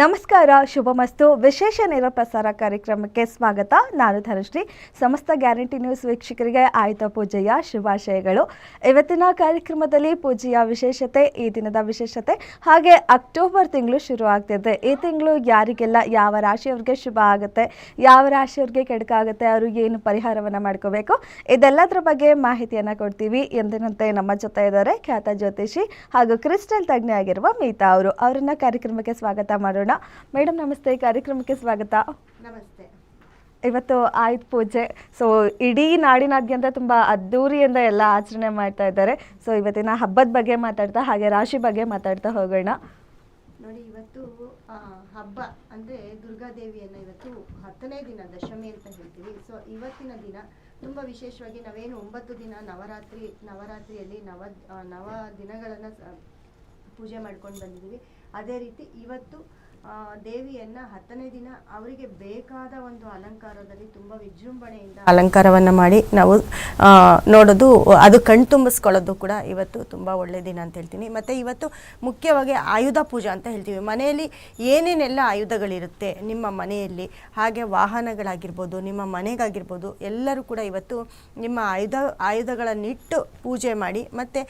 ನಮಸ್ಕಾರ, ಶುಭಮಸ್ತು. ವಿಶೇಷ ನೇರ ಪ್ರಸಾರ ಕಾರ್ಯಕ್ರಮಕ್ಕೆ ಸ್ವಾಗತ. ನಾನು ಧನಶ್ರೀ. ಸಮಸ್ತ ಗ್ಯಾರಂಟಿ ನ್ಯೂಸ್ ವೀಕ್ಷಕರಿಗೆ ಆಯುಧ ಪೂಜೆಯ ಶುಭಾಶಯಗಳು. ಇವತ್ತಿನ ಕಾರ್ಯಕ್ರಮದಲ್ಲಿ ಪೂಜೆಯ ವಿಶೇಷತೆ, ಈ ದಿನದ ವಿಶೇಷತೆ, ಹಾಗೆ ಅಕ್ಟೋಬರ್ ತಿಂಗಳು ಶುರು ಆಗ್ತಿದೆ. ಈ ತಿಂಗಳು ಯಾರಿಗೆಲ್ಲ ಯಾವ ರಾಶಿಯವ್ರಿಗೆ ಶುಭ ಆಗುತ್ತೆ, ಯಾವ ರಾಶಿಯವ್ರಿಗೆ ಕೆಡಕ ಆಗುತ್ತೆ ಅವರು ಏನು ಪರಿಹಾರವನ್ನು ಮಾಡ್ಕೋಬೇಕು, ಇದೆಲ್ಲದರ ಬಗ್ಗೆ ಮಾಹಿತಿಯನ್ನು ಕೊಡ್ತೀವಿ ಎಂದಿನಂತೆ ನಮ್ಮ ಜೊತೆ ಇದ್ದಾರೆ ಖ್ಯಾತ ಜ್ಯೋತಿಷಿ ಹಾಗೂ ಕ್ರಿಸ್ಟಲ್ ತಜ್ಞೆ ಆಗಿರುವ ಮೀತಾ ಅವರು. ಅವರನ್ನ ಕಾರ್ಯಕ್ರಮಕ್ಕೆ ಸ್ವಾಗತ ಮಾಡೋಣ. ಮೇಡಮ್ ನಮಸ್ತೆ. ಕಾರ್ಯಕ್ರಮಕ್ಕೆ ಸ್ವಾಗತ. ನಮಸ್ತೆ. ಇವತ್ತು ಆಯುಧ ಪೂಜೆ. ಸೊ ಇಡೀ ನಾಡಿನಾದ್ಯಂತ ತುಂಬ ಅದ್ದೂರಿಯಿಂದ ಎಲ್ಲ ಆಚರಣೆ ಮಾಡ್ತಾ ಇದ್ದಾರೆ. ಸೊ ಇವತ್ತಿನ ಹಬ್ಬದ ಬಗ್ಗೆ ಮಾತಾಡ್ತಾ ಹಾಗೆ ರಾಶಿ ಬಗ್ಗೆ ಮಾತಾಡ್ತಾ ಹೋಗೋಣ. ನೋಡಿ ಇವತ್ತು ಹಬ್ಬ ಅಂದರೆ ದುರ್ಗಾದೇವಿಯನ್ನು ಇವತ್ತು ಹತ್ತನೇ ದಿನ ದಶಮಿ ಅಂತ ಹೇಳ್ತೀವಿ. ಸೊ ಇವತ್ತಿನ ದಿನ ತುಂಬ ವಿಶೇಷವಾಗಿ ನಾವೇನು ಒಂಬತ್ತು ದಿನ ನವರಾತ್ರಿ ನವರಾತ್ರಿಯಲ್ಲಿ ನವ ನವ ದಿನಗಳನ್ನು ಪೂಜೆ ಮಾಡ್ಕೊಂಡು ಬಂದಿದ್ದೀವಿ. ಅದೇ ರೀತಿ ಇವತ್ತು ದೇವಿಯನ್ನ ಹತ್ತನೇ ದಿನ ಅವರಿಗೆ ಬೇಕಾದ ಒಂದು ಅಲಂಕಾರದಲ್ಲಿ ತುಂಬ ವಿಜೃಂಭಣೆಯಿಂದ ಅಲಂಕಾರವನ್ನು ಮಾಡಿ ನಾವು ನೋಡೋದು, ಅದು ಕಣ್ ತುಂಬಿಸ್ಕೊಳ್ಳೋದು ಕೂಡ ಇವತ್ತು ತುಂಬ ಒಳ್ಳೆಯ ದಿನ ಅಂತ ಹೇಳ್ತೀನಿ. ಮತ್ತು ಇವತ್ತು ಮುಖ್ಯವಾಗಿ ಆಯುಧ ಪೂಜಾ ಅಂತ ಹೇಳ್ತೀವಿ. ಮನೆಯಲ್ಲಿ ಏನೇನೆಲ್ಲ ಆಯುಧಗಳಿರುತ್ತೆ ನಿಮ್ಮ ಮನೆಯಲ್ಲಿ? ಹಾಗೆ ವಾಹನಗಳಾಗಿರ್ಬೋದು, ನಿಮ್ಮ ಮನೆಗಾಗಿರ್ಬೋದು, ಎಲ್ಲರೂ ಕೂಡ ಇವತ್ತು ನಿಮ್ಮ ಆಯುಧ, ಆಯುಧಗಳನ್ನಿಟ್ಟು ಪೂಜೆ ಮಾಡಿ, ಮತ್ತು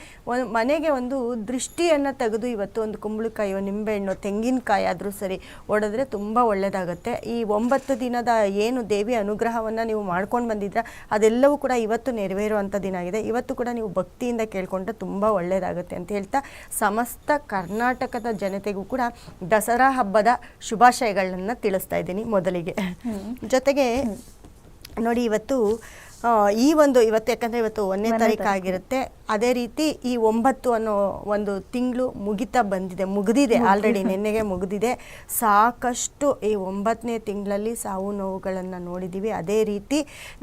ಮನೆಗೆ ಒಂದು ದೃಷ್ಟಿಯನ್ನು ತೆಗೆದು ಇವತ್ತು ಒಂದು ಕುಂಬಳಕಾಯೋ, ನಿಂಬೆಹಣ್ಣು ತೆಂಗಿನಕಾಯಿ ಆದರೂ ಸರಿ ಒಡೆದ್ರೆ ತುಂಬ ಒಳ್ಳೆಯದಾಗುತ್ತೆ ಈ ಒಂಬತ್ತು ದಿನದ ಏನು ದೇವಿ ಅನುಗ್ರಹವನ್ನು ನೀವು ಮಾಡ್ಕೊಂಡು ಬಂದಿದ್ರೆ ಅದೆಲ್ಲವೂ ಕೂಡ ಇವತ್ತು ನೆರವೇರುವಂಥ ದಿನ ಆಗಿದೆ. ಇವತ್ತು ಕೂಡ ನೀವು ಭಕ್ತಿಯಿಂದ ಕೇಳಿಕೊಂಡ್ರೆ ತುಂಬ ಒಳ್ಳೆಯದಾಗುತ್ತೆ ಅಂತ ಹೇಳ್ತಾ ಸಮಸ್ತ ಕರ್ನಾಟಕದ ಜನತೆಗೂ ಕೂಡ ದಸರಾ ಹಬ್ಬದ ಶುಭಾಶಯಗಳನ್ನು ತಿಳಿಸ್ತಾ ಇದ್ದೀನಿ ಮೊದಲಿಗೆ. ಜೊತೆಗೆ ನೋಡಿ ಇವತ್ತು ಈ ಒಂದು ಇವತ್ತು ಯಾಕಂದರೆ ಇವತ್ತು ಒಂದನೇ ತಾರೀಕು ಆಗಿರುತ್ತೆ. ಅದೇ ರೀತಿ ಈ ಒಂಬತ್ತು ಅನ್ನೋ ಒಂದು ತಿಂಗಳು ಮುಗಿತಾ ಬಂದಿದೆ. ಮುಗಿದಿದೆ. ಆಲ್ರೆಡಿ ನಿನ್ನೆಗೆ ಮುಗಿದಿದೆ. ಸಾಕಷ್ಟು ಈ ಒಂಬತ್ತನೇ ತಿಂಗಳಲ್ಲಿ ಸಾವು ನೋವುಗಳನ್ನು ನೋಡಿದ್ದೀವಿ ಅದೇ ರೀತಿ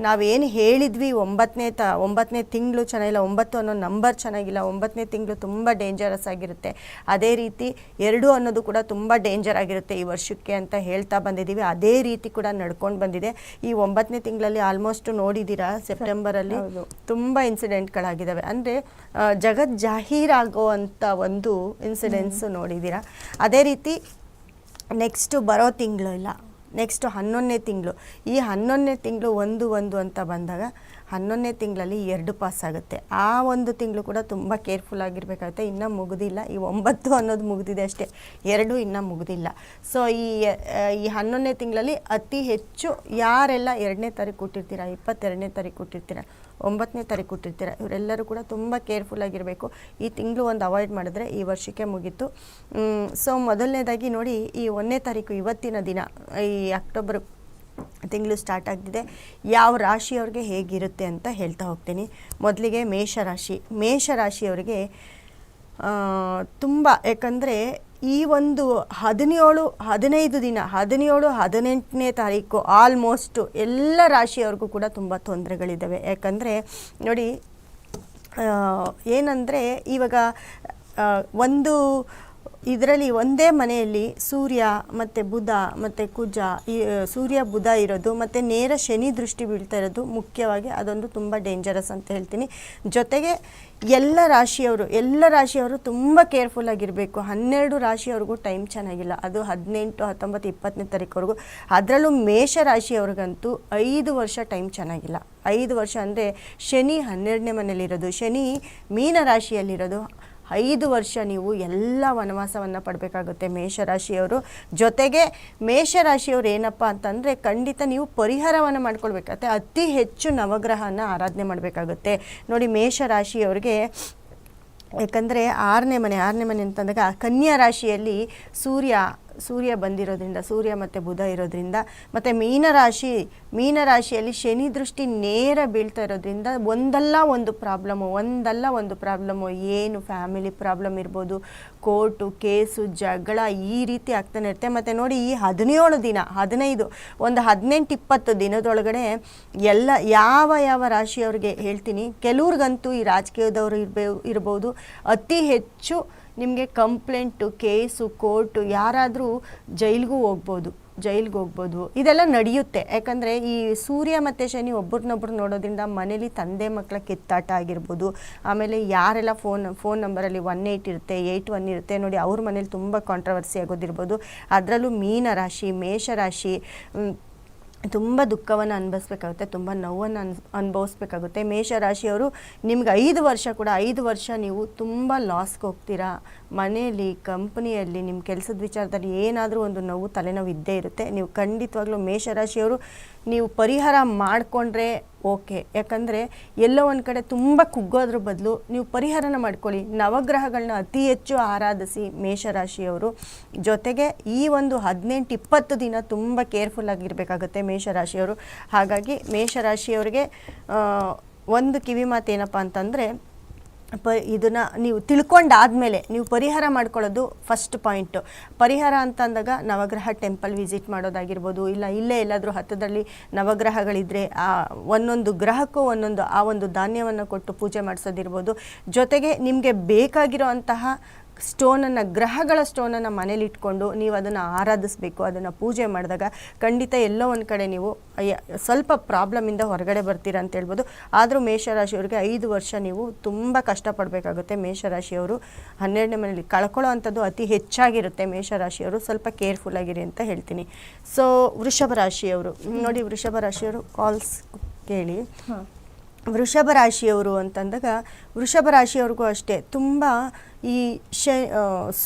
ನಾವೇನು ಹೇಳಿದ್ವಿ ಒಂಬತ್ತನೇ ತ ಒಂಬತ್ತನೇ ತಿಂಗಳು ಚೆನ್ನಾಗಿಲ್ಲ ಒಂಬತ್ತು ಅನ್ನೋ ನಂಬರ್ ಚೆನ್ನಾಗಿಲ್ಲ ಒಂಬತ್ತನೇ ತಿಂಗಳು ತುಂಬ ಡೇಂಜರಸ್ ಆಗಿರುತ್ತೆ. ಅದೇ ರೀತಿ ಎರಡು ಅನ್ನೋದು ಕೂಡ ತುಂಬ ಡೇಂಜರ್ ಆಗಿರುತ್ತೆ ಈ ವರ್ಷಕ್ಕೆ ಅಂತ ಹೇಳ್ತಾ ಬಂದಿದ್ದೀವಿ ಅದೇ ರೀತಿ ಕೂಡ ನಡ್ಕೊಂಡು ಬಂದಿದೆ. ಈ ಒಂಬತ್ತನೇ ತಿಂಗಳಲ್ಲಿ ಆಲ್ಮೋಸ್ಟ್ ನೋಡಿದ್ದೀರಾ? ಸೆಪ್ಟೆಂಬರಲ್ಲಿ ತುಂಬಾ ಇನ್ಸಿಡೆಂಟ್ಗಳಾಗಿದ್ದಾವೆ ಅಂದರೆ ಜಗತ್ ಜಾಹೀರಾಗುವಂಥ ಒಂದು ಇನ್ಸಿಡೆನ್ಸ್ ನೋಡಿದ್ದೀರಾ ಅದೇ ರೀತಿ ನೆಕ್ಸ್ಟು ಬರೋ ತಿಂಗಳು ಇಲ್ಲ. ನೆಕ್ಸ್ಟು ಹನ್ನೊಂದನೇ ತಿಂಗಳು. ಈ ಹನ್ನೊಂದನೇ ತಿಂಗಳು ಒಂದು ಒಂದು ಅಂತ ಬಂದಾಗ ಹನ್ನೊಂದನೇ ತಿಂಗಳಲ್ಲಿ ಎರಡು ಪಾಸ್ ಆಗುತ್ತೆ. ಆ ಒಂದು ತಿಂಗಳು ಕೂಡ ತುಂಬ ಕೇರ್ಫುಲ್ ಆಗಿರಬೇಕಾಗುತ್ತೆ. ಇನ್ನೂ ಮುಗಿದಿಲ್ಲ. ಈ ಒಂಬತ್ತು ಅನ್ನೋದು ಮುಗಿದಿದೆ ಅಷ್ಟೇ. ಎರಡು ಇನ್ನೂ ಮುಗಿದಿಲ್ಲ. ಸೊ ಈ ಈ ಹನ್ನೊಂದನೇ ತಿಂಗಳಲ್ಲಿ ಅತಿ ಹೆಚ್ಚು ಯಾರೆಲ್ಲ ಎರಡನೇ ತಾರೀಕು ಕೊಟ್ಟಿರ್ತೀರಾ? ಇಪ್ಪತ್ತೆರಡನೇ ತಾರೀಕು ಕೊಟ್ಟಿರ್ತೀರ? ಒಂಬತ್ತನೇ ತಾರೀಕು ಕೊಟ್ಟಿರ್ತೀರ. ಇವರೆಲ್ಲರೂ ಕೂಡ ತುಂಬ ಕೇರ್ಫುಲ್ ಆಗಿರಬೇಕು. ಈ ತಿಂಗಳು ಒಂದು ಅವಾಯ್ಡ್ ಮಾಡಿದ್ರೆ ಈ ವರ್ಷಕ್ಕೆ ಮುಗೀತು. ಸೊ ಮೊದಲನೇದಾಗಿ ನೋಡಿ ಈ ಒಂದನೇ ತಾರೀಕು ಇವತ್ತಿನ ದಿನ, ಈ ಅಕ್ಟೋಬರ್ ತಿಂಗಳು ಸ್ಟಾರ್ಟ್ ಆಗ್ತಿದೆ. ಯಾವ ರಾಶಿಯವ್ರಿಗೆ ಹೇಗಿರುತ್ತೆ ಅಂತ ಹೇಳ್ತಾ ಹೋಗ್ತೀನಿ. ಮೊದಲಿಗೆ ಮೇಷರಾಶಿ ಮೇಷರಾಶಿಯವರಿಗೆ ತುಂಬ, ಯಾಕಂದರೆ ಈ ಒಂದು ಹದಿನೇಳು, ಹದಿನೈದು ದಿನ, ಹದಿನೇಳು, ಹದಿನೆಂಟನೇ ತಾರೀಕು ಆಲ್ಮೋಸ್ಟು ಎಲ್ಲ ರಾಶಿಯವ್ರಿಗೂ ಕೂಡ ತುಂಬ ತೊಂದರೆಗಳಿದ್ದಾವೆ. ಯಾಕಂದರೆ ನೋಡಿ ಏನಂದರೆ ಇವಾಗ ಒಂದು ಇದರಲ್ಲಿ ಒಂದೇ ಮನೆಯಲ್ಲಿ ಸೂರ್ಯ ಮತ್ತು ಬುಧ ಮತ್ತು ಕುಜ ಸೂರ್ಯ, ಬುಧ ಇರೋದು ಮತ್ತು ನೇರ ಶನಿ ದೃಷ್ಟಿ ಬೀಳ್ತಾ ಇರೋದು ಮುಖ್ಯವಾಗಿ ಅದೊಂದು ತುಂಬ ಡೇಂಜರಸ್ ಅಂತ ಹೇಳ್ತೀನಿ. ಜೊತೆಗೆ ಎಲ್ಲ ರಾಶಿಯವರು ಎಲ್ಲ ರಾಶಿಯವರು ತುಂಬ ಕೇರ್ಫುಲ್ ಆಗಿರಬೇಕು. ಹನ್ನೆರಡು ರಾಶಿಯವ್ರಿಗೂ ಟೈಮ್ ಚೆನ್ನಾಗಿಲ್ಲ. ಅದು ಹದಿನೆಂಟು, ಹತ್ತೊಂಬತ್ತು, ಇಪ್ಪತ್ತನೇ ತಾರೀಕುವರೆಗೂ. ಅದರಲ್ಲೂ ಮೇಷ ರಾಶಿಯವ್ರಿಗಂತೂ ಐದು ವರ್ಷ ಟೈಮ್ ಚೆನ್ನಾಗಿಲ್ಲ. ಐದು ವರ್ಷ ಅಂದರೆ ಶನಿ ಹನ್ನೆರಡನೇ ಮನೇಲಿರೋದು ಶನಿ ಮೀನ ರಾಶಿಯಲ್ಲಿರೋದು. ಐದು ವರ್ಷ ನೀವು ಎಲ್ಲ ವನವಾಸವನ್ನು ಪಡಬೇಕಾಗುತ್ತೆ ಮೇಷರಾಶಿಯವರು. ಜೊತೆಗೆ ಮೇಷರಾಶಿಯವರು ಏನಪ್ಪ ಅಂತಂದರೆ ಖಂಡಿತ ನೀವು ಪರಿಹಾರವನ್ನು ಮಾಡ್ಕೊಳ್ಬೇಕಾಗತ್ತೆ ಅತಿ ಹೆಚ್ಚು ನವಗ್ರಹನ ಆರಾಧನೆ ಮಾಡಬೇಕಾಗುತ್ತೆ. ನೋಡಿ, ಮೇಷರಾಶಿಯವ್ರಿಗೆ ಯಾಕಂದರೆ ಆರನೇ ಮನೆ ಆರನೇ ಮನೆ ಅಂತಂದಾಗ ಕನ್ಯಾ ರಾಶಿಯಲ್ಲಿ ಸೂರ್ಯ ಸೂರ್ಯ ಬಂದಿರೋದ್ರಿಂದ, ಸೂರ್ಯ ಮತ್ತು ಬುಧ ಇರೋದ್ರಿಂದ, ಮತ್ತು ಮೀನರಾಶಿ, ಮೀನರಾಶಿಯಲ್ಲಿ ಶನಿ ದೃಷ್ಟಿ ನೇರ ಬೀಳ್ತಾ ಇರೋದ್ರಿಂದ ಒಂದಲ್ಲ ಒಂದು ಪ್ರಾಬ್ಲಮ್ಮು ಒಂದಲ್ಲ ಒಂದು ಪ್ರಾಬ್ಲಮ್ಮು ಏನು ಫ್ಯಾಮಿಲಿ ಪ್ರಾಬ್ಲಮ್ ಇರ್ಬೋದು, ಕೋರ್ಟು, ಕೇಸು, ಜಗಳ ಈ ರೀತಿ ಆಗ್ತಾನೆ ಇರುತ್ತೆ. ಮತ್ತು ನೋಡಿ ಈ ಹದಿನೇಳು ದಿನ, ಹದಿನೈದು, ಒಂದು ಹದಿನೆಂಟು ಇಪ್ಪತ್ತು ದಿನದೊಳಗಡೆ ಎಲ್ಲ ಯಾವ ಯಾವ ರಾಶಿಯವ್ರಿಗೆ ಹೇಳ್ತೀನಿ, ಕೆಲವ್ರಿಗಂತೂ ಈ ರಾಜಕೀಯದವರು ಇರ್ಬೇ, ಇರ್ಬೋದು, ಅತಿ ಹೆಚ್ಚು ನಿಮಗೆ ಕಂಪ್ಲೇಂಟು ಕೇಸು ಕೋರ್ಟು ಯಾರಾದರೂ ಜೈಲಿಗೂ ಹೋಗ್ಬೋದು ಜೈಲಿಗೆ ಹೋಗ್ಬೋದು. ಇದೆಲ್ಲ ನಡೆಯುತ್ತೆ. ಯಾಕಂದರೆ ಈ ಸೂರ್ಯ ಮತ್ತು ಶನಿ ಒಬ್ರನ್ನೊಬ್ರು ನೋಡೋದ್ರಿಂದ ಮನೇಲಿ ತಂದೆ ಮಕ್ಕಳ ಕಿತ್ತಾಟ ಆಗಿರ್ಬೋದು. ಆಮೇಲೆ ಯಾರೆಲ್ಲ ಫೋನ್ ಫೋನ್ ನಂಬರಲ್ಲಿ ಒನ್ ಏಯ್ಟ್ ಇರುತ್ತೆ ಏಯ್ಟ್ ಒನ್ ಇರುತ್ತೆ ನೋಡಿ ಅವ್ರ ಮನೇಲಿ ತುಂಬ ಕಾಂಟ್ರವರ್ಸಿ ಆಗೋದಿರ್ಬೋದು. ಅದರಲ್ಲೂ ಮೀನ ರಾಶಿ ಮೇಷ ರಾಶಿ ಮ್, ತುಂಬ ದುಃಖವನ್ನು ಅನುಭವಿಸ್ಬೇಕಾಗುತ್ತೆ, ತುಂಬ ನೋವನ್ನು ಅನ್ ಅನುಭವಿಸ್ಬೇಕಾಗುತ್ತೆ. ಮೇಷರಾಶಿಯವರು ನಿಮ್ಗೆ ಐದು ವರ್ಷ ಕೂಡ, ಐದು ವರ್ಷ ನೀವು ತುಂಬ ಲಾಸ್ಗೆ ಹೋಗ್ತೀರಾ? ಮನೆಯಲ್ಲಿ, ಕಂಪ್ನಿಯಲ್ಲಿ ನಿಮ್ಮ ಕೆಲಸದ ವಿಚಾರದಲ್ಲಿ ಏನಾದರೂ ಒಂದು ನೋವು, ತಲೆನೋವು ಇದ್ದೇ ಇರುತ್ತೆ. ನೀವು ಖಂಡಿತವಾಗ್ಲೂ ಮೇಷರಾಶಿಯವರು ನೀವು ಪರಿಹಾರ ಮಾಡಿಕೊಂಡ್ರೆ ಓಕೆ. ಯಾಕಂದರೆ ಎಲ್ಲೋ ಒಂದು ಕಡೆ ತುಂಬ ಕುಗ್ಗೋದ್ರ ಬದಲು ನೀವು ಪರಿಹಾರನ ಮಾಡ್ಕೊಳ್ಳಿ. ನವಗ್ರಹಗಳನ್ನ ಅತಿ ಹೆಚ್ಚು ಆರಾಧಿಸಿ ಮೇಷರಾಶಿಯವರು. ಜೊತೆಗೆ ಈ ಒಂದು ಹದಿನೆಂಟು ಇಪ್ಪತ್ತು ದಿನ ತುಂಬ ಕೇರ್ಫುಲ್ ಆಗಿರಬೇಕಾಗುತ್ತೆ ಮೇಷರಾಶಿಯವರು. ಹಾಗಾಗಿ ಮೇಷರಾಶಿಯವರಿಗೆ ಒಂದು ಕಿವಿ ಮಾತು ಏನಪ್ಪ ಅಂತಂದರೆ ಪ, ಇದನ್ನು ನೀವು ತಿಳ್ಕೊಂಡಾದಮೇಲೆ ನೀವು ಪರಿಹಾರ ಮಾಡ್ಕೊಳ್ಳೋದು ಫಸ್ಟ್ ಪಾಯಿಂಟು ಪರಿಹಾರ ಅಂತ ಅಂದಾಗ ನವಗ್ರಹ ಟೆಂಪಲ್ ವಿಸಿಟ್ ಮಾಡೋದಾಗಿರ್ಬೋದು, ಇಲ್ಲ ಇಲ್ಲೇ ಎಲ್ಲಾದರೂ ಹತ್ತದಲ್ಲಿ ನವಗ್ರಹಗಳಿದ್ದರೆ ಆ ಒಂದೊಂದು ಗ್ರಹಕ್ಕೂ ಒಂದೊಂದು, ಆ ಒಂದು ಧಾನ್ಯವನ್ನು ಕೊಟ್ಟು ಪೂಜೆ ಮಾಡಿಸೋದಿರ್ಬೋದು. ಜೊತೆಗೆ ನಿಮಗೆ ಬೇಕಾಗಿರೋ ಅಂತಹ ಸ್ಟೋನನ್ನು, ಗ್ರಹಗಳ ಸ್ಟೋನನ್ನು ಮನೇಲಿ ಇಟ್ಕೊಂಡು ನೀವು ಅದನ್ನು ಆರಾಧಿಸಬೇಕು, ಅದನ್ನು ಪೂಜೆ ಮಾಡಿದಾಗ ಖಂಡಿತ ಎಲ್ಲೋ ಒಂದು ಕಡೆ ನೀವು ಸ್ವಲ್ಪ ಪ್ರಾಬ್ಲಮಿಂದ ಹೊರಗಡೆ ಬರ್ತೀರಾ ಅಂತ ಹೇಳ್ಬೋದು. ಆದರೂ ಮೇಷರಾಶಿಯವರಿಗೆ ಐದು ವರ್ಷ ನೀವು ತುಂಬ ಕಷ್ಟಪಡಬೇಕಾಗುತ್ತೆ. ಮೇಷರಾಶಿಯವರು ಹನ್ನೆರಡನೇ ಮನೆಯಲ್ಲಿ ಕಳ್ಕೊಳ್ಳೋ ಅಂಥದ್ದು ಅತಿ ಹೆಚ್ಚಾಗಿರುತ್ತೆ. ಮೇಷರಾಶಿಯವರು ಸ್ವಲ್ಪ ಕೇರ್ಫುಲ್ ಆಗಿರಿ ಅಂತ ಹೇಳ್ತೀನಿ. ಸೊ ವೃಷಭ ರಾಶಿಯವರು ನೋಡಿ ವೃಷಭ ರಾಶಿಯವರು ಕಾಲ್ಸ್ ಕೇಳಿ. ವೃಷಭ ರಾಶಿಯವರು ಅಂತಂದಾಗ ವೃಷಭ ರಾಶಿಯವ್ರಿಗೂ ಅಷ್ಟೇ ತುಂಬ ಈ ಶ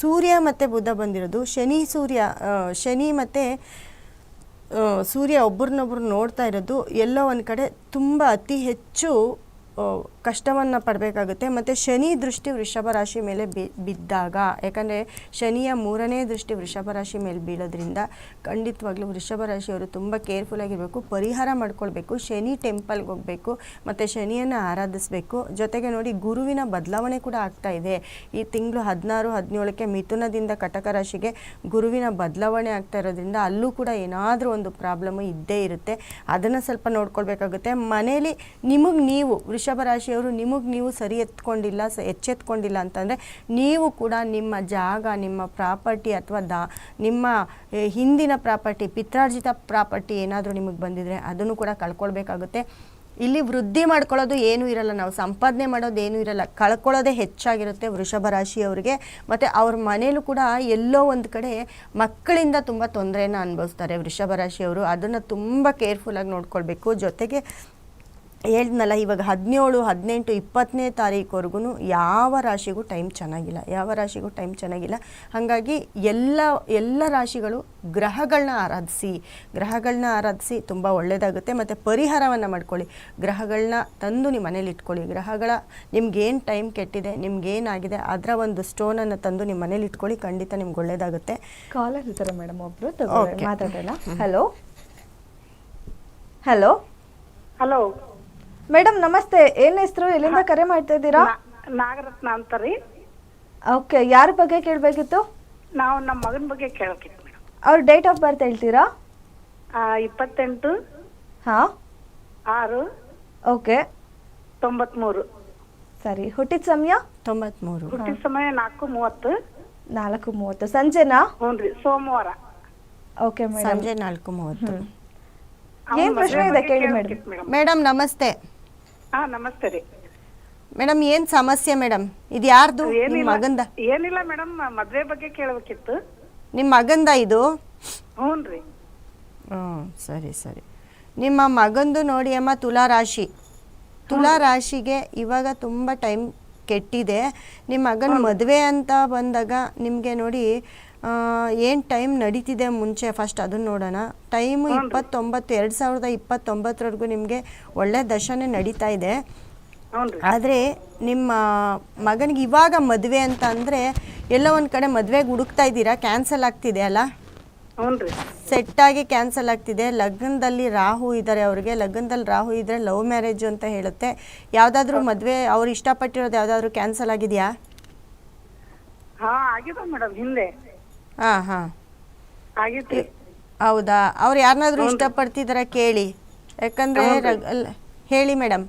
ಸೂರ್ಯ ಮತ್ತು ಬುಧ ಬಂದಿರೋದು. ಶನಿ, ಸೂರ್ಯ ಶನಿ ಮತ್ತು ಸೂರ್ಯ ಒಬ್ರನ್ನೊಬ್ರು ನೋಡ್ತಾ ಇರೋದು. ಎಲ್ಲೋ ಒಂದು ಕಡೆ ತುಂಬ ಅತಿ ಹೆಚ್ಚು ಕಷ್ಟವನ್ನು ಪಡಬೇಕಾಗುತ್ತೆ. ಮತ್ತು ಶನಿ ದೃಷ್ಟಿ ವೃಷಭ ರಾಶಿ ಮೇಲೆ ಬಿ, ಬಿದ್ದಾಗ, ಯಾಕಂದರೆ ಶನಿಯ ಮೂರನೇ ದೃಷ್ಟಿ ವೃಷಭ ರಾಶಿ ಮೇಲೆ ಬೀಳೋದ್ರಿಂದ ಖಂಡಿತವಾಗ್ಲೂ ವೃಷಭ ರಾಶಿಯವರು ತುಂಬ ಕೇರ್ಫುಲ್ ಆಗಿರಬೇಕು, ಪರಿಹಾರ ಮಾಡ್ಕೊಳ್ಬೇಕು, ಶನಿ ಟೆಂಪಲ್ಗೆ ಹೋಗಬೇಕು, ಮತ್ತು ಶನಿಯನ್ನು ಆರಾಧಿಸಬೇಕು. ಜೊತೆಗೆ ನೋಡಿ ಗುರುವಿನ ಬದಲಾವಣೆ ಕೂಡ ಆಗ್ತಾ ಇದೆ. ಈ ತಿಂಗಳು ಹದಿನಾರು, ಹದಿನೇಳಕ್ಕೆ ಮಿಥುನದಿಂದ ಕಟಕ ರಾಶಿಗೆ ಗುರುವಿನ ಬದಲಾವಣೆ ಆಗ್ತಾ ಇರೋದ್ರಿಂದ ಅಲ್ಲೂ ಕೂಡ ಏನಾದರೂ ಒಂದು ಪ್ರಾಬ್ಲಮ್ ಇದ್ದೇ ಇರುತ್ತೆ. ಅದನ್ನು ಸ್ವಲ್ಪ ನೋಡ್ಕೊಳ್ಬೇಕಾಗುತ್ತೆ. ಮನೇಲಿ ನಿಮಗೆ ನೀವು ವೃಷಭ ರಾಶಿಯವರು ನಿಮಗೆ ನೀವು ಸರಿ ಎತ್ಕೊಂಡಿಲ್ಲ, ಸ, ಎಚ್ಚೆತ್ಕೊಂಡಿಲ್ಲ ಅಂತಂದರೆ ನೀವು ಕೂಡ ನಿಮ್ಮ ಜಾಗ, ನಿಮ್ಮ ಪ್ರಾಪರ್ಟಿ ಅಥವಾ ದಾ, ನಿಮ್ಮ ಹಿಂದಿನ ಪ್ರಾಪರ್ಟಿ, ಪಿತ್ರಾರ್ಜಿತ ಪ್ರಾಪರ್ಟಿ ಏನಾದರೂ ನಿಮಗೆ ಬಂದಿದ್ರೆ ಅದನ್ನು ಕೂಡ ಕಳ್ಕೊಳ್ಬೇಕಾಗುತ್ತೆ. ಇಲ್ಲಿ ವೃದ್ಧಿ ಮಾಡ್ಕೊಳ್ಳೋದು ಏನೂ ಇರಲ್ಲ, ನಾವು ಸಂಪಾದನೆ ಮಾಡೋದು ಏನೂ ಇರಲ್ಲ, ಕಳ್ಕೊಳ್ಳೋದೇ ಹೆಚ್ಚಾಗಿರುತ್ತೆ ವೃಷಭ ರಾಶಿಯವರಿಗೆ ಮತ್ತು ಅವ್ರ ಮನೇಲೂ ಕೂಡ ಎಲ್ಲೋ ಒಂದು ಕಡೆ ಮಕ್ಕಳಿಂದ ತುಂಬ ತೊಂದರೆಯನ್ನು ಅನುಭವಿಸ್ತಾರೆ ವೃಷಭ ರಾಶಿಯವರು ಅದನ್ನು ತುಂಬ ಕೇರ್ಫುಲ್ಲಾಗಿ ನೋಡ್ಕೊಳ್ಬೇಕು. ಜೊತೆಗೆ ಹೇಳಿದ್ನಲ್ಲ ಇವಾಗ ಹದಿನೇಳು ಹದಿನೆಂಟು ಇಪ್ಪತ್ತನೇ ತಾರೀಕುವರೆಗೂ ಯಾವ ರಾಶಿಗೂ ಟೈಮ್ ಚೆನ್ನಾಗಿಲ್ಲ. ಯಾವ ರಾಶಿಗೂ ಟೈಮ್ ಚೆನ್ನಾಗಿಲ್ಲ. ಹಾಗಾಗಿ ಎಲ್ಲ ಎಲ್ಲ ರಾಶಿಗಳು ಗ್ರಹಗಳನ್ನ ಆರಾಧಿಸಿ ಗ್ರಹಗಳನ್ನ ಆರಾಧಿಸಿ ತುಂಬ ಒಳ್ಳೆಯದಾಗುತ್ತೆ ಮತ್ತು ಪರಿಹಾರವನ್ನು ಮಾಡ್ಕೊಳ್ಳಿ. ಗ್ರಹಗಳನ್ನ ತಂದು ನಿಮ್ಮ ಮನೇಲಿ ಇಟ್ಕೊಳ್ಳಿ. ಗ್ರಹಗಳ ನಿಮ್ಗೇನು ಟೈಮ್ ಕೆಟ್ಟಿದೆ ನಿಮ್ಗೇನಾಗಿದೆ ಅದರ ಒಂದು ಸ್ಟೋನನ್ನು ತಂದು ನಿಮ್ಮ ಮನೇಲಿ ಇಟ್ಕೊಳ್ಳಿ. ಖಂಡಿತ ನಿಮ್ಗೆ ಒಳ್ಳೆಯದಾಗುತ್ತೆ ಕಾಲರ್ ಇದ್ದಾರೆ ಮೇಡಮ್ ಒಬ್ಬರು. ಮಾತಾಡೋಣ. ಹಲೋ ಹಲೋ ಹಲೋ ಮೇಡಮ್ ನಮಸ್ತೆ. ಏನ್ ಹೆಸರು? ಎಲ್ಲಿಂದ ಕರೆ ಮಾಡ್ತಾ ಇದ್ದೀರಾ? ನಾಗರತ್ನ ಅಂತಾರಿ ಓಕೆ ಯಾರ ಬಗ್ಗೆ ಕೇಳಬೇಕಿತ್ತು? ನಾವು ನಮ್ಮ ಮಗನ ಬಗ್ಗೆ ಕೇಳಬೇಕಿತ್ತು ಮೇಡಮ್. ಅವ್ರ ಡೇಟ್ ಆಫ್ ಬರ್ತ್ ಹೇಳ್ತೀರಾ? ಇಪ್ಪತ್ತೆಂಟು. ಹಾ? ಆರು. ಓಕೆ. ತೊಂಬತ್ಮೂರು. ಸರಿ. ಹುಟ್ಟಿದ ಸಮಯ? ತೊಂಬತ್ಮೂರು. ಹುಟ್ಟಿದ ಸಮಯ ನಾಲ್ಕು ಮೂವತ್ತು. ನಾಲ್ಕು ಮೂವತ್ತು. ಸಂಜೆನಾ? ಹ್ಞೂ ರೀ ಸೋಮವಾರ. Okay madam. ಸಂಜೆ ನಾಲ್ಕು ಮೂವತ್ತು. ಏನ್ ಪ್ರಶ್ನೆ ಇದೆ? ಕೇಳಿ ಮೇಡಮ್. ಮೇಡಮ್ ನಮಸ್ತೆ. ಹಾ ನಮಸ್ತೆ ರೀ. ಮೇಡಮ್ ಏನ್ ಸಮಸ್ಯೆ ಮೇಡಮ್? ಇದು ಯಾರ್ದು? ನಿಮ್ಮ ಮಗಂದ? ಏನಿಲ್ಲ ಮೇಡಮ್ ಮದ್ವೆ ಬಗ್ಗೆ ಕೇಳಬೇಕಿತ್ತು. ನಿಮ್ ಮಗಂದ ಇದು? ಹ್ಞೂನ್ರಿ ಹ್ಮ್ ಸರಿ ಸರಿ. ನಿಮ್ಮ ಮಗಂದು ನೋಡಿ ಅಮ್ಮ ತುಲಾ ರಾಶಿ. ತುಲಾ ರಾಶಿಗೆ ಇವಾಗ ತುಂಬ ಟೈಮ್ ಕೆಟ್ಟಿದೆ. ನಿಮ್ಮ ಮಗನ ಮದುವೆ ಅಂತ ಬಂದಾಗ ನಿಮಗೆ ನೋಡಿ ಏನು ಟೈಮ್ ನಡೀತಿದೆ ಮುಂಚೆ? ಫಸ್ಟ್ ಅದನ್ನ ನೋಡೋಣ. ಟೈಮ್ ಇಪ್ಪತ್ತೊಂಬತ್ತು ಎರಡು ಸಾವಿರದ ಇಪ್ಪತ್ತೊಂಬತ್ತರವರೆಗೂ ನಿಮಗೆ ಒಳ್ಳೆ ದಶನೇ ನಡೀತಾ ಇದೆ. ಆದ್ರೆ ನಿಮ್ಮ ಮಗನಿಗೆ ಇವಾಗ ಮದುವೆ ಅಂತ ಅಂದರೆ ಎಲ್ಲ ಒಂದು ಕಡೆ ಮದುವೆಗೆ ಹುಡುಕ್ತಾ ಇದ್ದೀರಾ? ಕ್ಯಾನ್ಸಲ್ ಆಗ್ತಿದೆ ಅಲ್ಲ? ಸೆಟ್ ಆಗಿ ಕ್ಯಾನ್ಸಲ್ ಆಗ್ತಿದೆ. ಲಗ್ನದಲ್ಲಿ ರಾಹು ಇದ್ದಾರೆ ಅವ್ರಿಗೆ. ಲಗ್ನದಲ್ಲಿ ರಾಹು ಇದ್ದರೆ ಲವ್ ಮ್ಯಾರೇಜ್ ಅಂತ ಹೇಳುತ್ತೆ. ಯಾವುದಾದ್ರೂ ಮದ್ವೆ ಅವ್ರು ಇಷ್ಟಪಟ್ಟಿರೋದು ಯಾವುದಾದ್ರೂ ಕ್ಯಾನ್ಸಲ್ ಆಗಿದೆಯಾ? ಹಾ ಆಗಿದೆ ಮೇಡಮ್ ಹಿಂದೆ. ಹಾಂ ಹಾಂ. ಆಗಿತ್ತು ಹೌದಾ? ಅವ್ರು ಯಾರನ್ನಾದ್ರೂ ಇಷ್ಟಪಡ್ತಿದಾರ ಕೇಳಿ. ಯಾಕಂದ್ರೆ ಹೇಳಿ ಮೇಡಮ್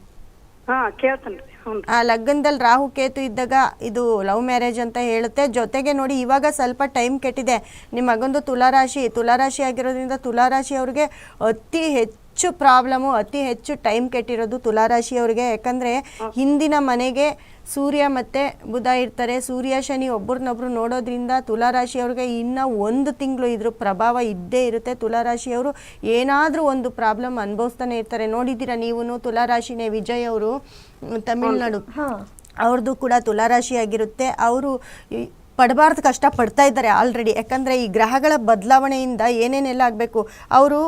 ಹಾ ಕೇಳ್ತೇನೆ ರೀ. ಹ್ಞೂ ಆ ಲಗ್ನದಲ್ಲಿ ರಾಹು ಕೇತು ಇದ್ದಾಗ ಇದು ಲವ್ ಮ್ಯಾರೇಜ್ ಅಂತ ಹೇಳುತ್ತೆ. ಜೊತೆಗೆ ನೋಡಿ ಇವಾಗ ಸ್ವಲ್ಪ ಟೈಮ್ ಕೆಟ್ಟಿದೆ. ನಿಮ್ಮ ಮಗಂದು ತುಲಾರಾಶಿ ತುಲಾರಾಶಿ ಆಗಿರೋದ್ರಿಂದ ತುಲಾರಾಶಿ ಅವ್ರಿಗೆ ಅತಿ ಹೆಚ್ಚು ಪ್ರಾಬ್ಲಮ್ಮು ಅತಿ ಹೆಚ್ಚು ಟೈಮ್ ಕೆಟ್ಟಿರೋದು ತುಲಾರಾಶಿಯವ್ರಿಗೆ. ಯಾಕಂದ್ರೆ ಹಿಂದಿನ ಮನೆಗೆ ಸೂರ್ಯ ಮತ್ತು ಬುಧ ಇರ್ತಾರೆ. ಸೂರ್ಯ ಶನಿ ಒಬ್ಬರನ್ನೊಬ್ರು ನೋಡೋದ್ರಿಂದ ತುಲಾರಾಶಿಯವ್ರಿಗೆ ಇನ್ನೂ ಒಂದು ತಿಂಗಳು ಇದ್ರ ಪ್ರಭಾವ ಇದ್ದೇ ಇರುತ್ತೆ. ತುಲಾರಾಶಿಯವರು ಏನಾದರೂ ಒಂದು ಪ್ರಾಬ್ಲಮ್ ಅನುಭವಿಸ್ತಾನೆ ಇರ್ತಾರೆ. ನೋಡಿದ್ದೀರಾ ನೀವು ತುಲಾರಾಶಿನೇ ವಿಜಯ್ ಅವರು ತಮಿಳ್ನಾಡು. ಅವ್ರದ್ದು ಕೂಡ ತುಲಾರಾಶಿಯಾಗಿರುತ್ತೆ ಅವರು ಪಡಬಾರ್ದು ಕಷ್ಟ ಪಡ್ತಾ ಇದ್ದಾರೆ ಆಲ್ರೆಡಿ ಯಾಕಂದರೆ ಈ ಗ್ರಹಗಳ ಬದಲಾವಣೆಯಿಂದ ಏನೇನೆಲ್ಲ ಆಗಬೇಕು, ಅವರು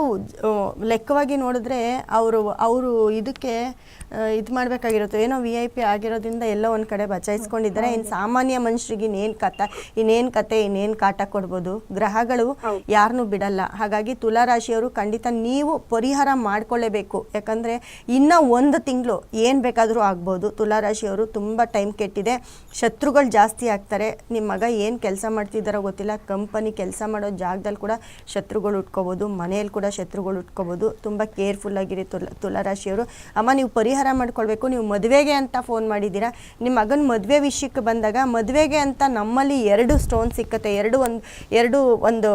ಲೆಕ್ಕವಾಗಿ ನೋಡಿದ್ರೆ ಅವರು ಅವರು ಇದಕ್ಕೆ ಇದು ಮಾಡಬೇಕಾಗಿರುತ್ತೆ. ಏನೋ ವಿ ಐ ಪಿ ಆಗಿರೋದ್ರಿಂದ ಎಲ್ಲೋ ಒಂದು ಕಡೆ ಬಚಾಯಿಸ್ಕೊಂಡಿದ್ದಾರೆ. ಇನ್ನು ಸಾಮಾನ್ಯ ಮನುಷ್ಯರಿಗೆ ಇನ್ನೇನು ಕಥ ಇನ್ನೇನು ಕತೆ ಇನ್ನೇನು ಕಾಟ ಕೊಡ್ಬೋದು. ಗ್ರಹಗಳು ಯಾರನ್ನೂ ಬಿಡಲ್ಲ. ಹಾಗಾಗಿ ತುಲಾರಾಶಿಯವರು ಖಂಡಿತ ನೀವು ಪರಿಹಾರ ಮಾಡಿಕೊಳ್ಳೇಬೇಕು. ಯಾಕಂದರೆ ಇನ್ನೂ ಒಂದು ತಿಂಗಳು ಏನು ಬೇಕಾದರೂ ಆಗ್ಬೋದು. ತುಲಾರಾಶಿಯವರು ತುಂಬ ಟೈಮ್ ಕೆಟ್ಟಿದೆ. ಶತ್ರುಗಳು ಜಾಸ್ತಿ ಆಗ್ತಾರೆ. ನಿಮ್ಮ ಮಗ ಏನು ಕೆಲಸ ಮಾಡ್ತಿದ್ದಾರೋ ಗೊತ್ತಿಲ್ಲ. ಕಂಪನಿ ಕೆಲಸ ಮಾಡೋ ಜಾಗದಲ್ಲಿ ಕೂಡ ಶತ್ರುಗಳು ಉಟ್ಕೋಬೋದು. ಮನೆಯಲ್ಲಿ ಕೂಡ ಶತ್ರುಗಳು ಉಟ್ಕೋಬೋದು. ತುಂಬ ಕೇರ್ಫುಲ್ ಆಗಿರಿ ತುಲ ತುಲಾರಾಶಿಯವರು. ಅಮ್ಮ ನೀವು ಪರಿಹಾರ ಮಾಡ್ಕೊಳ್ಬೇಕು. ನೀವು ಮದುವೆಗೆ ಅಂತ ಫೋನ್ ಮಾಡಿದ್ದೀರಾ. ನಿಮ್ಮ ಮಗನ ಮದುವೆ ವಿಷಯಕ್ಕೆ ಬಂದಾಗ ಮದುವೆಗೆ ಅಂತ ನಮ್ಮಲ್ಲಿ ಎರಡು ಸ್ಟೋನ್ ಸಿಕ್ಕತ್ತೆ. ಎರಡು ಒಂದು ಎರಡು ಒಂದು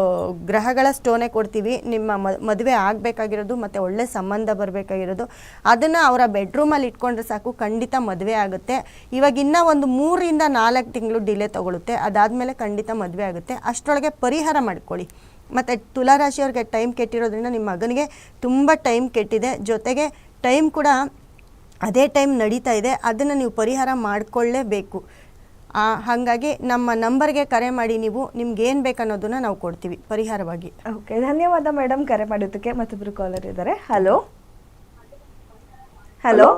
ಗ್ರಹಗಳ ಸ್ಟೋನೇ ಕೊಡ್ತೀವಿ. ನಿಮ್ಮ ಮದುವೆ ಆಗಬೇಕಾಗಿರೋದು ಮತ್ತು ಒಳ್ಳೆ ಸಂಬಂಧ ಬರಬೇಕಾಗಿರೋದು. ಅದನ್ನು ಅವರ ಬೆಡ್ರೂಮಲ್ಲಿ ಇಟ್ಕೊಂಡ್ರೆ ಸಾಕು, ಖಂಡಿತ ಮದುವೆ ಆಗುತ್ತೆ. ಇವಾಗ ಇನ್ನೂ ಒಂದು ಮೂರಿಂದ ನಾಲ್ಕು ತಿಂಗಳು ಡಿಲೇ ತಗೊಳುತ್ತೆ. ಅದಾದಮೇಲೆ ಖಂಡಿತ ಮದುವೆ ಆಗುತ್ತೆ. ಅಷ್ಟರೊಳಗೆ ಪರಿಹಾರ ಮಾಡ್ಕೊಳ್ಳಿ. ಮತ್ತು ತುಲಾರಾಶಿಯವ್ರಿಗೆ ಟೈಮ್ ಕೆಟ್ಟಿರೋದ್ರಿಂದ ನಿಮ್ಮ ಮಗನಿಗೆ ತುಂಬ ಟೈಮ್ ಕೆಟ್ಟಿದೆ. ಜೊತೆಗೆ ಟೈಮ್ ಕೂಡ ಅದೇ ಟೈಮ್ ನಡೀತಾ ಇದೆ ಅದನ್ನು ನೀವು ಪರಿಹಾರ ಮಾಡಿಕೊಳ್ಳೇಬೇಕು. ಹಾಗಾಗಿ ನಮ್ಮ ನಂಬರ್ಗೆ ಕರೆ ಮಾಡಿ ನೀವು ನಿಮ್ಗೆ ಏನು ಬೇಕನ್ನೋದನ್ನು ನಾವು ಕೊಡ್ತೀವಿ ಪರಿಹಾರವಾಗಿ. ಓಕೆ ಧನ್ಯವಾದ ಮೇಡಮ್ ಕರೆ ಮಾಡಿದ್ದಕ್ಕೆ ಮತ್ತೊಬ್ಬರು ಕಾಲರ್ ಇದ್ದಾರೆ. ಹಲೋ ಹಲೋ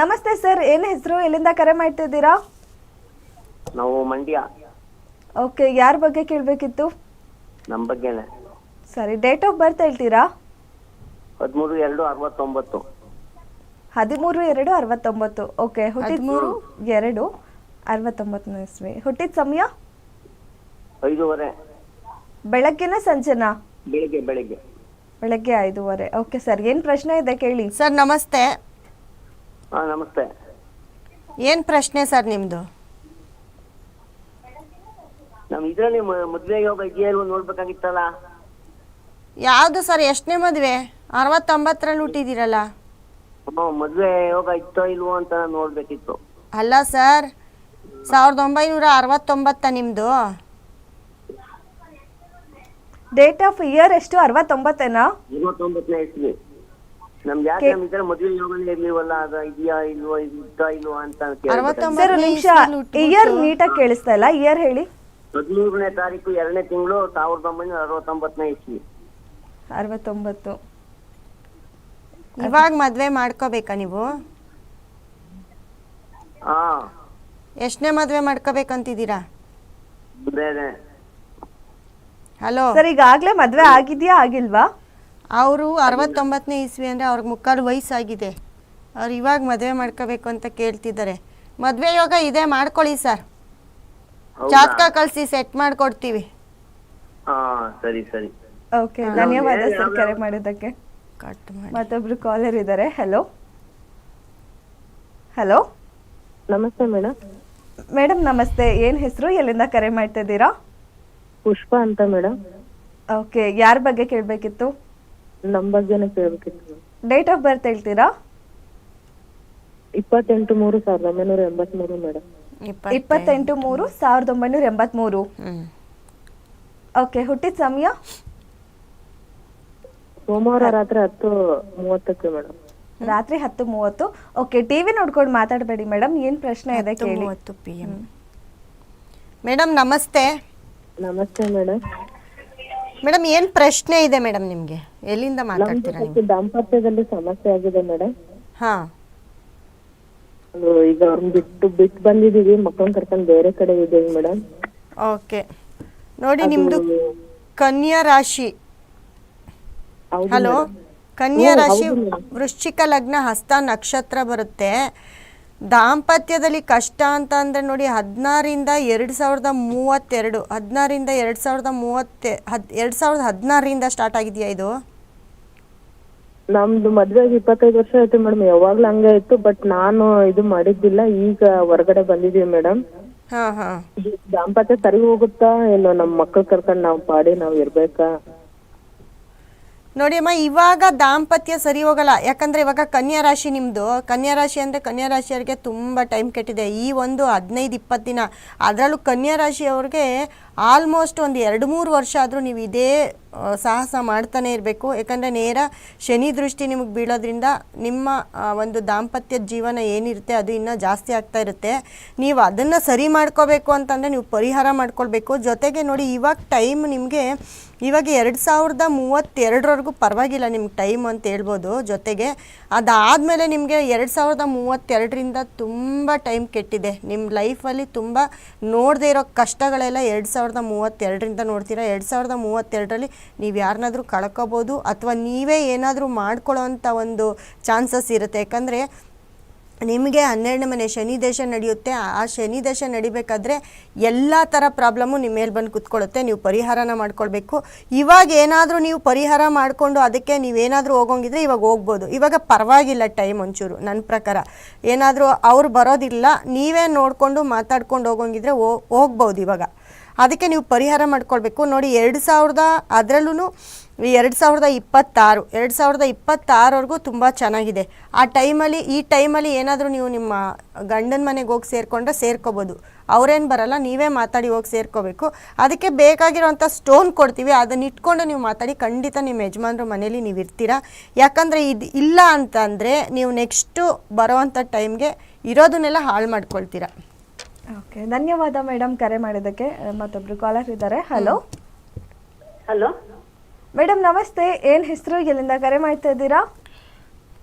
ನಮಸ್ತೆ ಸರ್ ಏನು ಹೆಸರು? ಎಲ್ಲಿಂದ ಕರೆ ಮಾಡ್ತಿದ್ದೀರಾ? ನಾವು ಮಂಡ್ಯ. ಓಕೆ ಯಾರ ಬಗ್ಗೆ ಕೇಳಬೇಕಿತ್ತು? ನಮ್ಮ ಬಗ್ಗೆನೇ. ಸರಿ ಡೇಟ್ ಆಫ್ ಬರ್ತ್ ಹೇಳ್ತೀರಾ? ಹದಿಮೂರು ಎರಡು ಅರವತ್ತೊಂಬತ್ತು. ಹದಿಮೂರು ಎರಡು ಅರವತ್ತೊಂಬತ್ತು. ಓಕೆ ಹುಟ್ಟಿದ ಎರಡು ಅರವತ್ತೊಂಬತ್ತನೇ ಇಸ್ವಿ. ಹುಟ್ಟಿದ ಸಮಯ? ಐದೂವರೆ. ಬೆಳಗ್ಗೆನ ಸಂಜೆನಾ? ಬೆಳಗ್ಗೆ ಬೆಳಗ್ಗೆ. ಬೆಳಗ್ಗೆ ಐದೂವರೆ. ಓಕೆ ಸರ್ ಏನ್ ಪ್ರಶ್ನೆ ಇದೆ ಕೇಳಿ. ಸರ್ ನಮಸ್ತೆ. ನಮಸ್ತೆ. ಏನ್ ಪ್ರಶ್ನೆ ಸರ್ ನಿಮ್ದು? ನಮ್ ಇದ್ರಲ್ಲಿ ಮದ್ವೆ ಯೋಗ ಇದೆಯಾ ಇಲ್ವೋ ನೋಡ್ಬೇಕಾಗಿತ್ತಲ್ಲ? ಯಾವುದು ಸರ್ ಎಷ್ಟನೇ ಮದುವೆ? ಅರವತ್ತೊಂಬತ್ತರಲ್ಲಿ ಹುಟ್ಟಿದ್ದೀರಲ್ಲ? ಹ್ಮ್ ಮದ್ವೆ ಯೋಗ ಇತ್ತೋ ಇಲ್ವೋ ಅಂತ ನೋಡ್ಬೇಕಿತ್ತು. ಅಲ್ಲ ಸರ್ ಸಾವಿರದ ಒಂಬೈನೂರ ಅರವತ್ತೊಂಬತ್ತ ನಿಮ್ಮದು ಡೇಟ್ ಆಫ್ ಇಯರ್ ಎಷ್ಟು ಅರವತ್ತೊಂಬತ್ತೇನಾ? ಅರವತ್ತೊಂಬತ್ತನೇ ಇಸ್ವಿ. ನಮ್ಗೆ ಯಾಕೆ ನಮ್ ಇದ್ರೆ ಮದ್ವೆ ಯೋಗನೇ ಇರ್ಲಿವಲ್ಲ ಅದ ಇದೆಯಾ ಇಲ್ವೋ ಇದು ಇತ್ತಾ ಇಲ್ವೋ ಅಂತ. ಅರವತ್ತೊಂಬತ್ತು ಸರ್ ನಿಮಿಷ. ಇಯರ್ ನೀಟಾಗಿ ಕೇಳಿಸ್ತಾ ಇಲ್ಲ ಇಯರ್ ಹೇಳಿ. ಹದಿಮೂರನೇ ತಾರೀಕು ಎರಡನೇ ತಿಂಗಳು ಸಾವಿರದ ಒಂಬೈನೂರ ಅರವತ್ತೊಂಬತ್ತನೇ ಇಸ್ವಿ. ಅರವತ್ತೊಂಬತ್ತು. ಇವಾಗ ಮದ್ವೆ ಮಾಡ್ಕೋಬೇಕಾ ನೀವು? ಹಾ. ಎಷ್ಟನೇ ಮದ್ವೆ ಮಾಡ್ಕೋಬೇಕಂತಿದ್ದೀರಾ? ಹಲೋ. ಸರ್ ಈಗಾಗ್ಲೇ ಮದ್ವೆ ಆಗಿದ್ಯಾ ಆಗಿಲ್ವಾ? ಅವರು ಅರವತ್ತೊಂಬತ್ತನೇ ಇಸ್ವಿ ಅಂದರೆ ಅವ್ರಿಗೆ ಮುಕ್ಕಾಲು ವಯಸ್ಸಾಗಿದೆ. ಅವ್ರು ಇವಾಗ ಮದುವೆ ಮಾಡ್ಕೋಬೇಕು ಅಂತ ಕೇಳ್ತಿದ್ದಾರೆ. ಮದುವೆ ಯೋಗ ಇದೆ ಮಾಡ್ಕೊಳ್ಳಿ ಸರ್. ಹೌದಾ? ಜಾತಕ ಕಳಿಸಿ ಸೆಟ್ ಮಾಡಿಕೊಡ್ತೀವಿ. ಹಾ ಸರಿ ಸರಿ. ಓಕೆ ಧನ್ಯವಾದ ಸರ್ ಕರೆ ಮಾಡಿದ್ದಕ್ಕೆ. ಕಟ್ ಮಾಡಿ. ಮತ್ತೊಬ್ರು ಕಾಲರ್ ಇದ್ದಾರೆ ಹಲೋ ಹಲೋ ನಮಸ್ತೆ ಮೇಡಮ್. ಮೇಡಮ್ ನಮಸ್ತೆ. ಏನ್ ಹೆಸರು? ಎಲ್ಲಿಂದ ಕರೆ ಮಾಡ್ತಾ ಇದ್ದೀರಾ? ಪುಷ್ಪ ಅಂತ ಮೇಡಮ್. ಓಕೆ ಯಾರ ಬಗ್ಗೆ ಕೇಳಬೇಕಿತ್ತು? ನಮ್ಮ ಬಗ್ಗೆನೇ ಕೇಳ್ಬೇಕಿತ್ತು. ಡೇಟ್ ಆಫ್ ಬರ್ತ್ ಹೇಳ್ತೀರಾ? ಇಪ್ಪತ್ತೆಂಟು ಮೂರು ಸಾವಿರದ ಒಂಬೈನೂರ ಎಂಬತ್ಮೂರು ಮೇಡಮ್. ಇಪ್ಪತ್ತು ಇಪ್ಪತ್ತೆಂಟು ಮೂರು ಸಾವಿರದ ಒಂಬೈನೂರ ಎಂಬತ್ಮೂರು. ಓಕೆ ಹುಟ್ಟಿದ ಸಮಯ? ಸೋಮವಾರ ರಾತ್ರಿ ಹತ್ತು ಮೂವತ್ತಕ್ಕೆ ಮೇಡಮ್. ರಾತ್ರಿ ಹತ್ತು ಮೂವತ್ತು. ಓಕೆ ಟಿವಿ ನೋಡ್ಕೊಂಡು ಮಾತಾಡಬೇಡಿ ಮೇಡಮ್. ಏನ್ ಪ್ರಶ್ನೆ ಇದೆ ಕೇಳಿ. ಮೂವತ್ತು ಪಿ ಎಂ ಮೇಡಮ್ ನಮಸ್ತೆ. ನಮಸ್ತೆ ಮೇಡಮ್. ಮೇಡಮ್ ಏನ್ ಪ್ರಶ್ನೆ ಇದೆ ಮೇಡಮ್ ನಿಮ್ಗೆ? ಎಲ್ಲಿಂದ ಮಾತಾಡ್ತೀರಾ ನೀವು? ದಾಂಪತ್ಯದಲ್ಲಿ ಸಮಸ್ಯೆ ಆಗಿದೆ ಮೇಡಮ್. ಹಾ. ಈಗ ಅವ್ರನ್ನ ಬಿಟ್ಟು ಬಿಟ್ಟು ಬಂದಿದೀವಿ ಮಕ್ಕಳನ್ನ ಕರ್ಕೊಂಡು ಬೇರೆ ಕಡೆ ಇದೀವಿ ಮೇಡಮ್. ಓಕೆ ನೋಡಿ ನಿಮ್ದು ಕನ್ಯಾ ರಾಶಿ. ಹಲೋ? ಕನ್ಯಾ ರಾಶಿ ವೃಶ್ಚಿಕ ಲಗ್ನ ಹಸ್ತ ನಕ್ಷತ್ರ ಬರುತ್ತೆ. ದಾಂಪತ್ಯದಲ್ಲಿ ಕಷ್ಟ ಅಂತ ಅಂದರೆ ನೋಡಿ ಹದಿನಾರಿಂದ ಎರಡು ಸಾವಿರದ ಮೂವತ್ತೆರಡು ಹದಿನಾರಿಂದ ಎರಡು ಸಾವಿರದ ಮೂವತ್ತೆ ಹದ್ ಎರಡು ಸಾವಿರದ ಹದಿನಾರರಿಂದ ಸ್ಟಾರ್ಟ್ ಆಗಿದೆಯಾ ಇದು? ನಮ್ದು ಮದ್ವೆಗೆ ಇಪ್ಪತ್ತೈದು ವರ್ಷ ಆಯ್ತು ಮೇಡಮ್. ಯಾವಾಗ್ಲೂ ಹಂಗೆ ಇತ್ತು ಬಟ್ ನಾನು ಇದು ಮಾಡಿದ್ದಿಲ್ಲ. ಈಗ ಹೊರಗಡೆ ಬಂದಿದೀವಿ ಮೇಡಮ್. ಹಾಂ ಹಾಂ. ದಾಂಪತ್ಯ ಸರಿ ಹೋಗುತ್ತಾ ಏನು ನಮ್ಮ ಮಕ್ಳು ಕರ್ಕೊಂಡು ನಾವು ಪಾಡಿ ನಾವು ಇರ್ಬೇಕಾ? ನೋಡಿ ಅಮ್ಮ, ಇವಾಗ ದಾಂಪತ್ಯ ಸರಿ ಹೋಗಲ್ಲ. ಯಾಕಂದ್ರೆ ಇವಾಗ ಕನ್ಯಾ ರಾಶಿ ನಿಮ್ಮದು ಕನ್ಯಾ ರಾಶಿ ಅಂದರೆ ಕನ್ಯಾ ರಾಶಿಯವರಿಗೆ ತುಂಬ ಟೈಮ್ ಕೆಟ್ಟಿದೆ. ಈ ಒಂದು ಹದಿನೈದು, ಇಪ್ಪತ್ತು ದಿನ. ಅದರಲ್ಲೂ ಕನ್ಯಾ ರಾಶಿಯವ್ರಿಗೆ ಆಲ್ಮೋಸ್ಟ್ ಒಂದು ಎರಡು, ಮೂರು ವರ್ಷ ಆದರೂ ನೀವು ಇದೇ ಸಾಹಸ ಮಾಡ್ತಾನೆ ಇರಬೇಕು. ಯಾಕಂದರೆ ನೇರ ಶನಿ ದೃಷ್ಟಿ ನಿಮಗೆ ಬೀಳೋದ್ರಿಂದ ನಿಮ್ಮ ಒಂದು ದಾಂಪತ್ಯ ಜೀವನ ಏನಿರುತ್ತೆ ಅದು ಇನ್ನೂ ಜಾಸ್ತಿ ಆಗ್ತಾ ಇರುತ್ತೆ. ನೀವು ಅದನ್ನು ಸರಿ ಮಾಡ್ಕೋಬೇಕು ಅಂತಂದರೆ ನೀವು ಪರಿಹಾರ ಮಾಡ್ಕೊಳ್ಬೇಕು. ಜೊತೆಗೆ ನೋಡಿ ಇವಾಗ ಟೈಮ್ ನಿಮಗೆ ಇವಾಗ ಎರಡು ಸಾವಿರದ ಮೂವತ್ತೆರಡರವರೆಗೂ ಪರವಾಗಿಲ್ಲ ನಿಮ್ಗೆ ಟೈಮ್ ಅಂತ ಹೇಳ್ಬೋದು ಜೊತೆಗೆ. ಅದಾದಮೇಲೆ ನಿಮಗೆ ಎರಡು ಸಾವಿರದ ಮೂವತ್ತೆರಡರಿಂದ ತುಂಬ ಟೈಮ್ ಕೆಟ್ಟಿದೆ. ನಿಮ್ಮ ಲೈಫಲ್ಲಿ ತುಂಬ ನೋಡದೇ ಇರೋ ಕಷ್ಟಗಳೆಲ್ಲ ಎರಡು ಸಾವಿರದ ಮೂವತ್ತೆರಡರಿಂದ ನೋಡ್ತೀರಾ? ಎರಡು ಸಾವಿರದ ಮೂವತ್ತೆರಡರಲ್ಲಿ ನೀವು ಯಾರನ್ನಾದರೂ ಕಳ್ಕೊಬೋದು ಅಥವಾ ನೀವೇ ಏನಾದರೂ ಮಾಡ್ಕೊಳ್ಳೋ ಒಂದು ಚಾನ್ಸಸ್ ಇರುತ್ತೆ. ಯಾಕಂದರೆ ನಿಮಗೆ ಹನ್ನೆರಡನೇ ಮನೆ ಶನಿ ದೇಶ ನಡೆಯುತ್ತೆ, ಆ ಶನಿ ದೇಶ ನಡಿಬೇಕಾದ್ರೆ ಎಲ್ಲ ಥರ ಪ್ರಾಬ್ಲಮ್ಮು ನಿಮ್ಮ ಮೇಲೆ ಬಂದು ಕುತ್ಕೊಳ್ಳುತ್ತೆ, ನೀವು ಪರಿಹಾರನ ಮಾಡ್ಕೊಳ್ಬೇಕು. ಇವಾಗ ಏನಾದರೂ ನೀವು ಪರಿಹಾರ ಮಾಡಿಕೊಂಡು ಅದಕ್ಕೆ ನೀವೇನಾದರೂ ಹೋಗೋಂಗಿದ್ರೆ ಇವಾಗ ಹೋಗ್ಬೋದು. ಇವಾಗ ಪರವಾಗಿಲ್ಲ ಟೈಮ್ ಒಂಚೂರು ನನ್ನ ಪ್ರಕಾರ. ಏನಾದರೂ ಅವ್ರು ಬರೋದಿಲ್ಲ, ನೀವೇ ನೋಡಿಕೊಂಡು ಮಾತಾಡ್ಕೊಂಡು ಹೋಗೋಂಗಿದ್ರೆ ಹೋಗ್ಬೋದು ಇವಾಗ. ಅದಕ್ಕೆ ನೀವು ಪರಿಹಾರ ಮಾಡ್ಕೊಳ್ಬೇಕು. ನೋಡಿ, ಎರಡು ಸಾವಿರದ ಅದರಲ್ಲೂ ಎರಡು ಸಾವಿರದ ಇಪ್ಪತ್ತಾರು, ಎರಡು ಸಾವಿರದ ಇಪ್ಪತ್ತಾರವರೆಗೂ ತುಂಬ ಚೆನ್ನಾಗಿದೆ. ಆ ಟೈಮಲ್ಲಿ, ಈ ಟೈಮಲ್ಲಿ ಏನಾದರೂ ನೀವು ನಿಮ್ಮ ಗಂಡನ ಮನೆಗೆ ಹೋಗಿ ಸೇರಿಕೊಂಡ್ರೆ ಸೇರ್ಕೋಬೋದು. ಅವ್ರೇನು ಬರಲ್ಲ, ನೀವೇ ಮಾತಾಡಿ ಹೋಗಿ ಸೇರ್ಕೋಬೇಕು. ಅದಕ್ಕೆ ಬೇಕಾಗಿರೋಂಥ ಸ್ಟೋನ್ ಕೊಡ್ತೀವಿ. ಅದನ್ನ ಇಟ್ಕೊಂಡು ನೀವು ಮಾತಾಡಿ, ಖಂಡಿತ ನಿಮ್ಮ ಯಜಮಾನ್ರ ಮನೇಲಿ ನೀವು ಇರ್ತೀರಾ. ಯಾಕಂದರೆ ಇದು ಇಲ್ಲ ಅಂತಂದರೆ ನೀವು ನೆಕ್ಸ್ಟು ಬರೋವಂಥ ಟೈಮ್ಗೆ ಇರೋದನ್ನೆಲ್ಲ ಹಾಳು ಮಾಡ್ಕೊಳ್ತೀರಾ. ಓಕೆ ಧನ್ಯವಾದ ಮೇಡಮ್ ಕರೆ ಮಾಡಿದ್ದಕ್ಕೆ. ಮತ್ತೊಬ್ರು ಕಾಲರ್ ಇದ್ದಾರೆ. ಹಲೋ. ಹಲೋ. ಮೇಡಮ್ ನಮಸ್ತೆ. ಏನ್ ಹೆಸರು? ಎಲ್ಲಿಂದ ಕರೆ ಮಾಡ್ತಾ ಇದ್ದೀರಾ?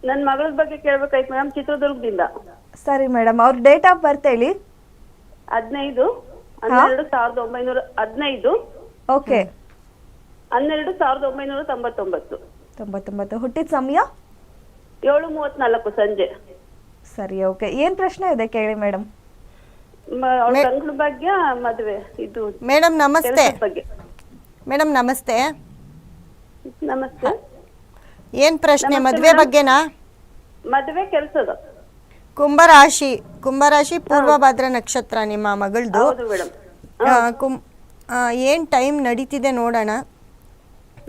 ನನ್ನ ಮಗಳ ಬಗ್ಗೆ ಕೇಳ್ಬೇಕಾಯ್ತು ಮೇಡಮ್ ಚಿತ್ರದುರ್ಗದಿಂದ. ಸರಿ ಮೇಡಮ್ ಅವ್ರ ಡೇಟ್ ಆಫ್ ಬರ್ತ್ ಹೇಳಿ? ಹದಿನೈದು. ಹನ್ನೆರಡು ಸಾವಿರದ ಒಂಬೈನೂರ ಹದಿನೈದು. ಓಕೆ. ಹನ್ನೆರಡು ಸಾವಿರದ ಒಂಬೈನೂರ ತೊಂಬತ್ತೊಂಬತ್ತು. ತೊಂಬತ್ತೊಂಬತ್ತು. ಹುಟ್ಟಿದ ಸಮಯ? ಏಳು ಮೂವತ್ನಾಲ್ಕು ಸಂಜೆ. ಸರಿ ಓಕೆ. ಏನ್ ಪ್ರಶ್ನೆ ಇದೆ ಕೇಳಿ ಮೇಡಮ್ ಮ- ತಂಗಳ ಬಗ್ಗೆ ಇದು ಮೇಡಮ್ ನಮಸ್ತೆ. ಕೆಲಸದ ಬಗ್ಗೆ. ಮೇಡಮ್ ನಮಸ್ತೆ. ನಮಸ್ತೆ. ಏನು ಪ್ರಶ್ನೆ? ಮದ್ವೆ ಬಗ್ಗೆನಾ? ಮದುವೆ ಕೆಲಸದ. ಕುಂಭರಾಶಿ ಕುಂಭರಾಶಿ ಪೂರ್ವಭದ್ರ ನಕ್ಷತ್ರ ನಿಮ್ಮ ಮಗಳದು. ಹೌದು ಮೇಡಮ್. ಕುಂ ಏನು ಟೈಮ್ ನಡೀತಿದೆ ನೋಡೋಣ.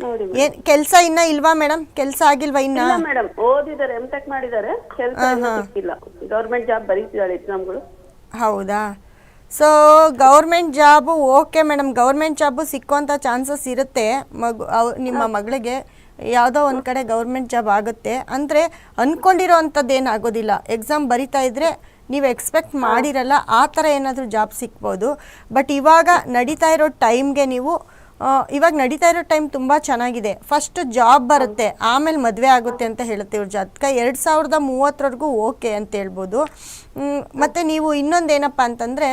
ನೋಡಿ ಏನ್ ಕೆಲಸ ಇನ್ನ ಇಲ್ವಾ ಮೇಡಮ್? ಕೆಲಸ ಆಗಿಲ್ವಾ ಇನ್ನ? ಇಲ್ಲ ಮೇಡಮ್. ಓದಿದ್ದಾರೆ ಎಂ ಟೆಕ್ ಮಾಡಿದ್ದಾರೆ. ಕೆಲಸ ಸಿಕ್ಕಿಲ್ಲ. ಗೌರ್ಮೆಂಟ್ ಜಾಬ್ ಬರೀತಿದ್ದಾಳೆ ಎಕ್ಸಾಮ್ಗಳು ಹೌದಾ? So government job okay madam government job ಸಿಕ್ಕುವಂಥ chances ಇರುತ್ತೆ. ಮಗು ಅವ್ ನಿಮ್ಮ ಮಗಳಿಗೆ ಯಾವುದೋ ಒಂದು ಕಡೆ ಗೌರ್ಮೆಂಟ್ ಜಾಬ್ ಆಗುತ್ತೆ. ಅಂದರೆ ಅಂದ್ಕೊಂಡಿರೋ ಅಂಥದ್ದು ಏನು ಆಗೋದಿಲ್ಲ. ಎಕ್ಸಾಮ್ ಬರಿತಾ ಇದ್ದರೆ ನೀವು ಎಕ್ಸ್ಪೆಕ್ಟ್ ಮಾಡಿರಲ್ಲ ಆ ಥರ ಏನಾದರೂ ಜಾಬ್ ಸಿಕ್ಬೋದು. ಬಟ್ ಇವಾಗ ನಡೀತಾ ಇರೋ ಟೈಮ್ಗೆ ನೀವು ಇವಾಗ ನಡೀತಾ ಇರೋ ಟೈಮ್ ತುಂಬ ಚೆನ್ನಾಗಿದೆ. ಫಸ್ಟ್ ಜಾಬ್ ಬರುತ್ತೆ, ಆಮೇಲೆ ಮದುವೆ ಆಗುತ್ತೆ ಅಂತ ಹೇಳುತ್ತೆ ಇವ್ರ ಜಾತಕ. ಎರಡು ಸಾವಿರದ ಮೂವತ್ತರವರೆಗೂ ಓಕೆ ಅಂತ ಹೇಳ್ಬೋದು. ಮತ್ತೆ ನೀವು ಇನ್ನೊಂದು ಏನಪ್ಪ ಅಂತಂದರೆ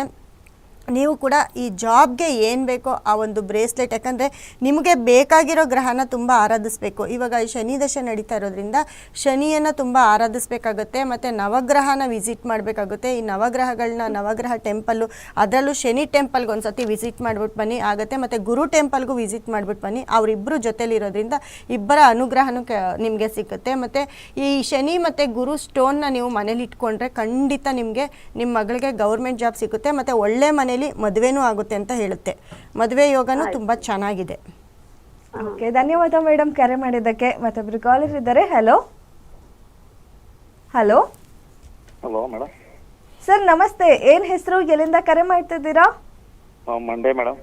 ನೀವು ಕೂಡ ಈ ಜಾಬ್ಗೆ ಏನು ಬೇಕೋ ಆ ಒಂದು ಬ್ರೇಸ್ಲೆಟ್, ಯಾಕಂದರೆ ನಿಮಗೆ ಬೇಕಾಗಿರೋ ಗ್ರಹನ ತುಂಬ ಆರಾಧಿಸ್ಬೇಕು. ಇವಾಗ ಈ ಶನಿ ದಶೆ ನಡೀತಾ ಇರೋದ್ರಿಂದ ಶನಿಯನ್ನು ತುಂಬ ಆರಾಧಿಸ್ಬೇಕಾಗುತ್ತೆ, ಮತ್ತು ನವಗ್ರಹನ ವಿಸಿಟ್ ಮಾಡಬೇಕಾಗುತ್ತೆ. ಈ ನವಗ್ರಹಗಳನ್ನ ನವಗ್ರಹ ಟೆಂಪಲ್ಲು, ಅದರಲ್ಲೂ ಶನಿ ಟೆಂಪಲ್ಗೆ ಒಂದು ಸತಿ ವಿಸಿಟ್ ಮಾಡ್ಬಿಟ್ಟು ಬನ್ನಿ, ಆಗುತ್ತೆ. ಮತ್ತು ಗುರು ಟೆಂಪಲ್ಗೂ ವಿಸಿಟ್ ಮಾಡ್ಬಿಟ್ಟು ಬನ್ನಿ. ಅವರಿಬ್ಬರು ಜೊತೆಲಿರೋದ್ರಿಂದ ಇಬ್ಬರ ಅನುಗ್ರಹನೂ ಕ, ನಿಮಗೆ ಸಿಗುತ್ತೆ. ಮತ್ತು ಈ ಶನಿ ಮತ್ತು ಗುರು ಸ್ಟೋನ್ನ ನೀವು ಮನೇಲಿ ಇಟ್ಕೊಂಡ್ರೆ ಖಂಡಿತ ನಿಮಗೆ ನಿಮ್ಮ ಮಗಳಿಗೆ ಗೌರ್ಮೆಂಟ್ ಜಾಬ್ ಸಿಗುತ್ತೆ. ಮತ್ತು ಒಳ್ಳೆ ಮನೇಲಿ ಮದುವೆನೂ ಆಗುತ್ತೆ ಅಂತ ಹೇಳುತ್ತೆ. ಮದುವೆ ಯೋಗನೂ ತುಂಬಾ ಚೆನ್ನಾಗಿದೆ. ಓಕೆ ಧನ್ಯವಾದ ಮೇಡಮ್ ಕರೆ ಮಾಡಿದ್ದಕ್ಕೆ. ಮತ್ತೊಬ್ರು ಕಾಲರ್ ಇದ್ದಾರೆ. Hello hello hello madam sir ನಮಸ್ತೆ. ಏನ್ ಹೆಸರು? ಎಲ್ಲಿಂದ ಕರೆ ಮಾಡ್ತಿದ್ದೀರಾ? ಮಂಡೇ ಮೇಡಮ್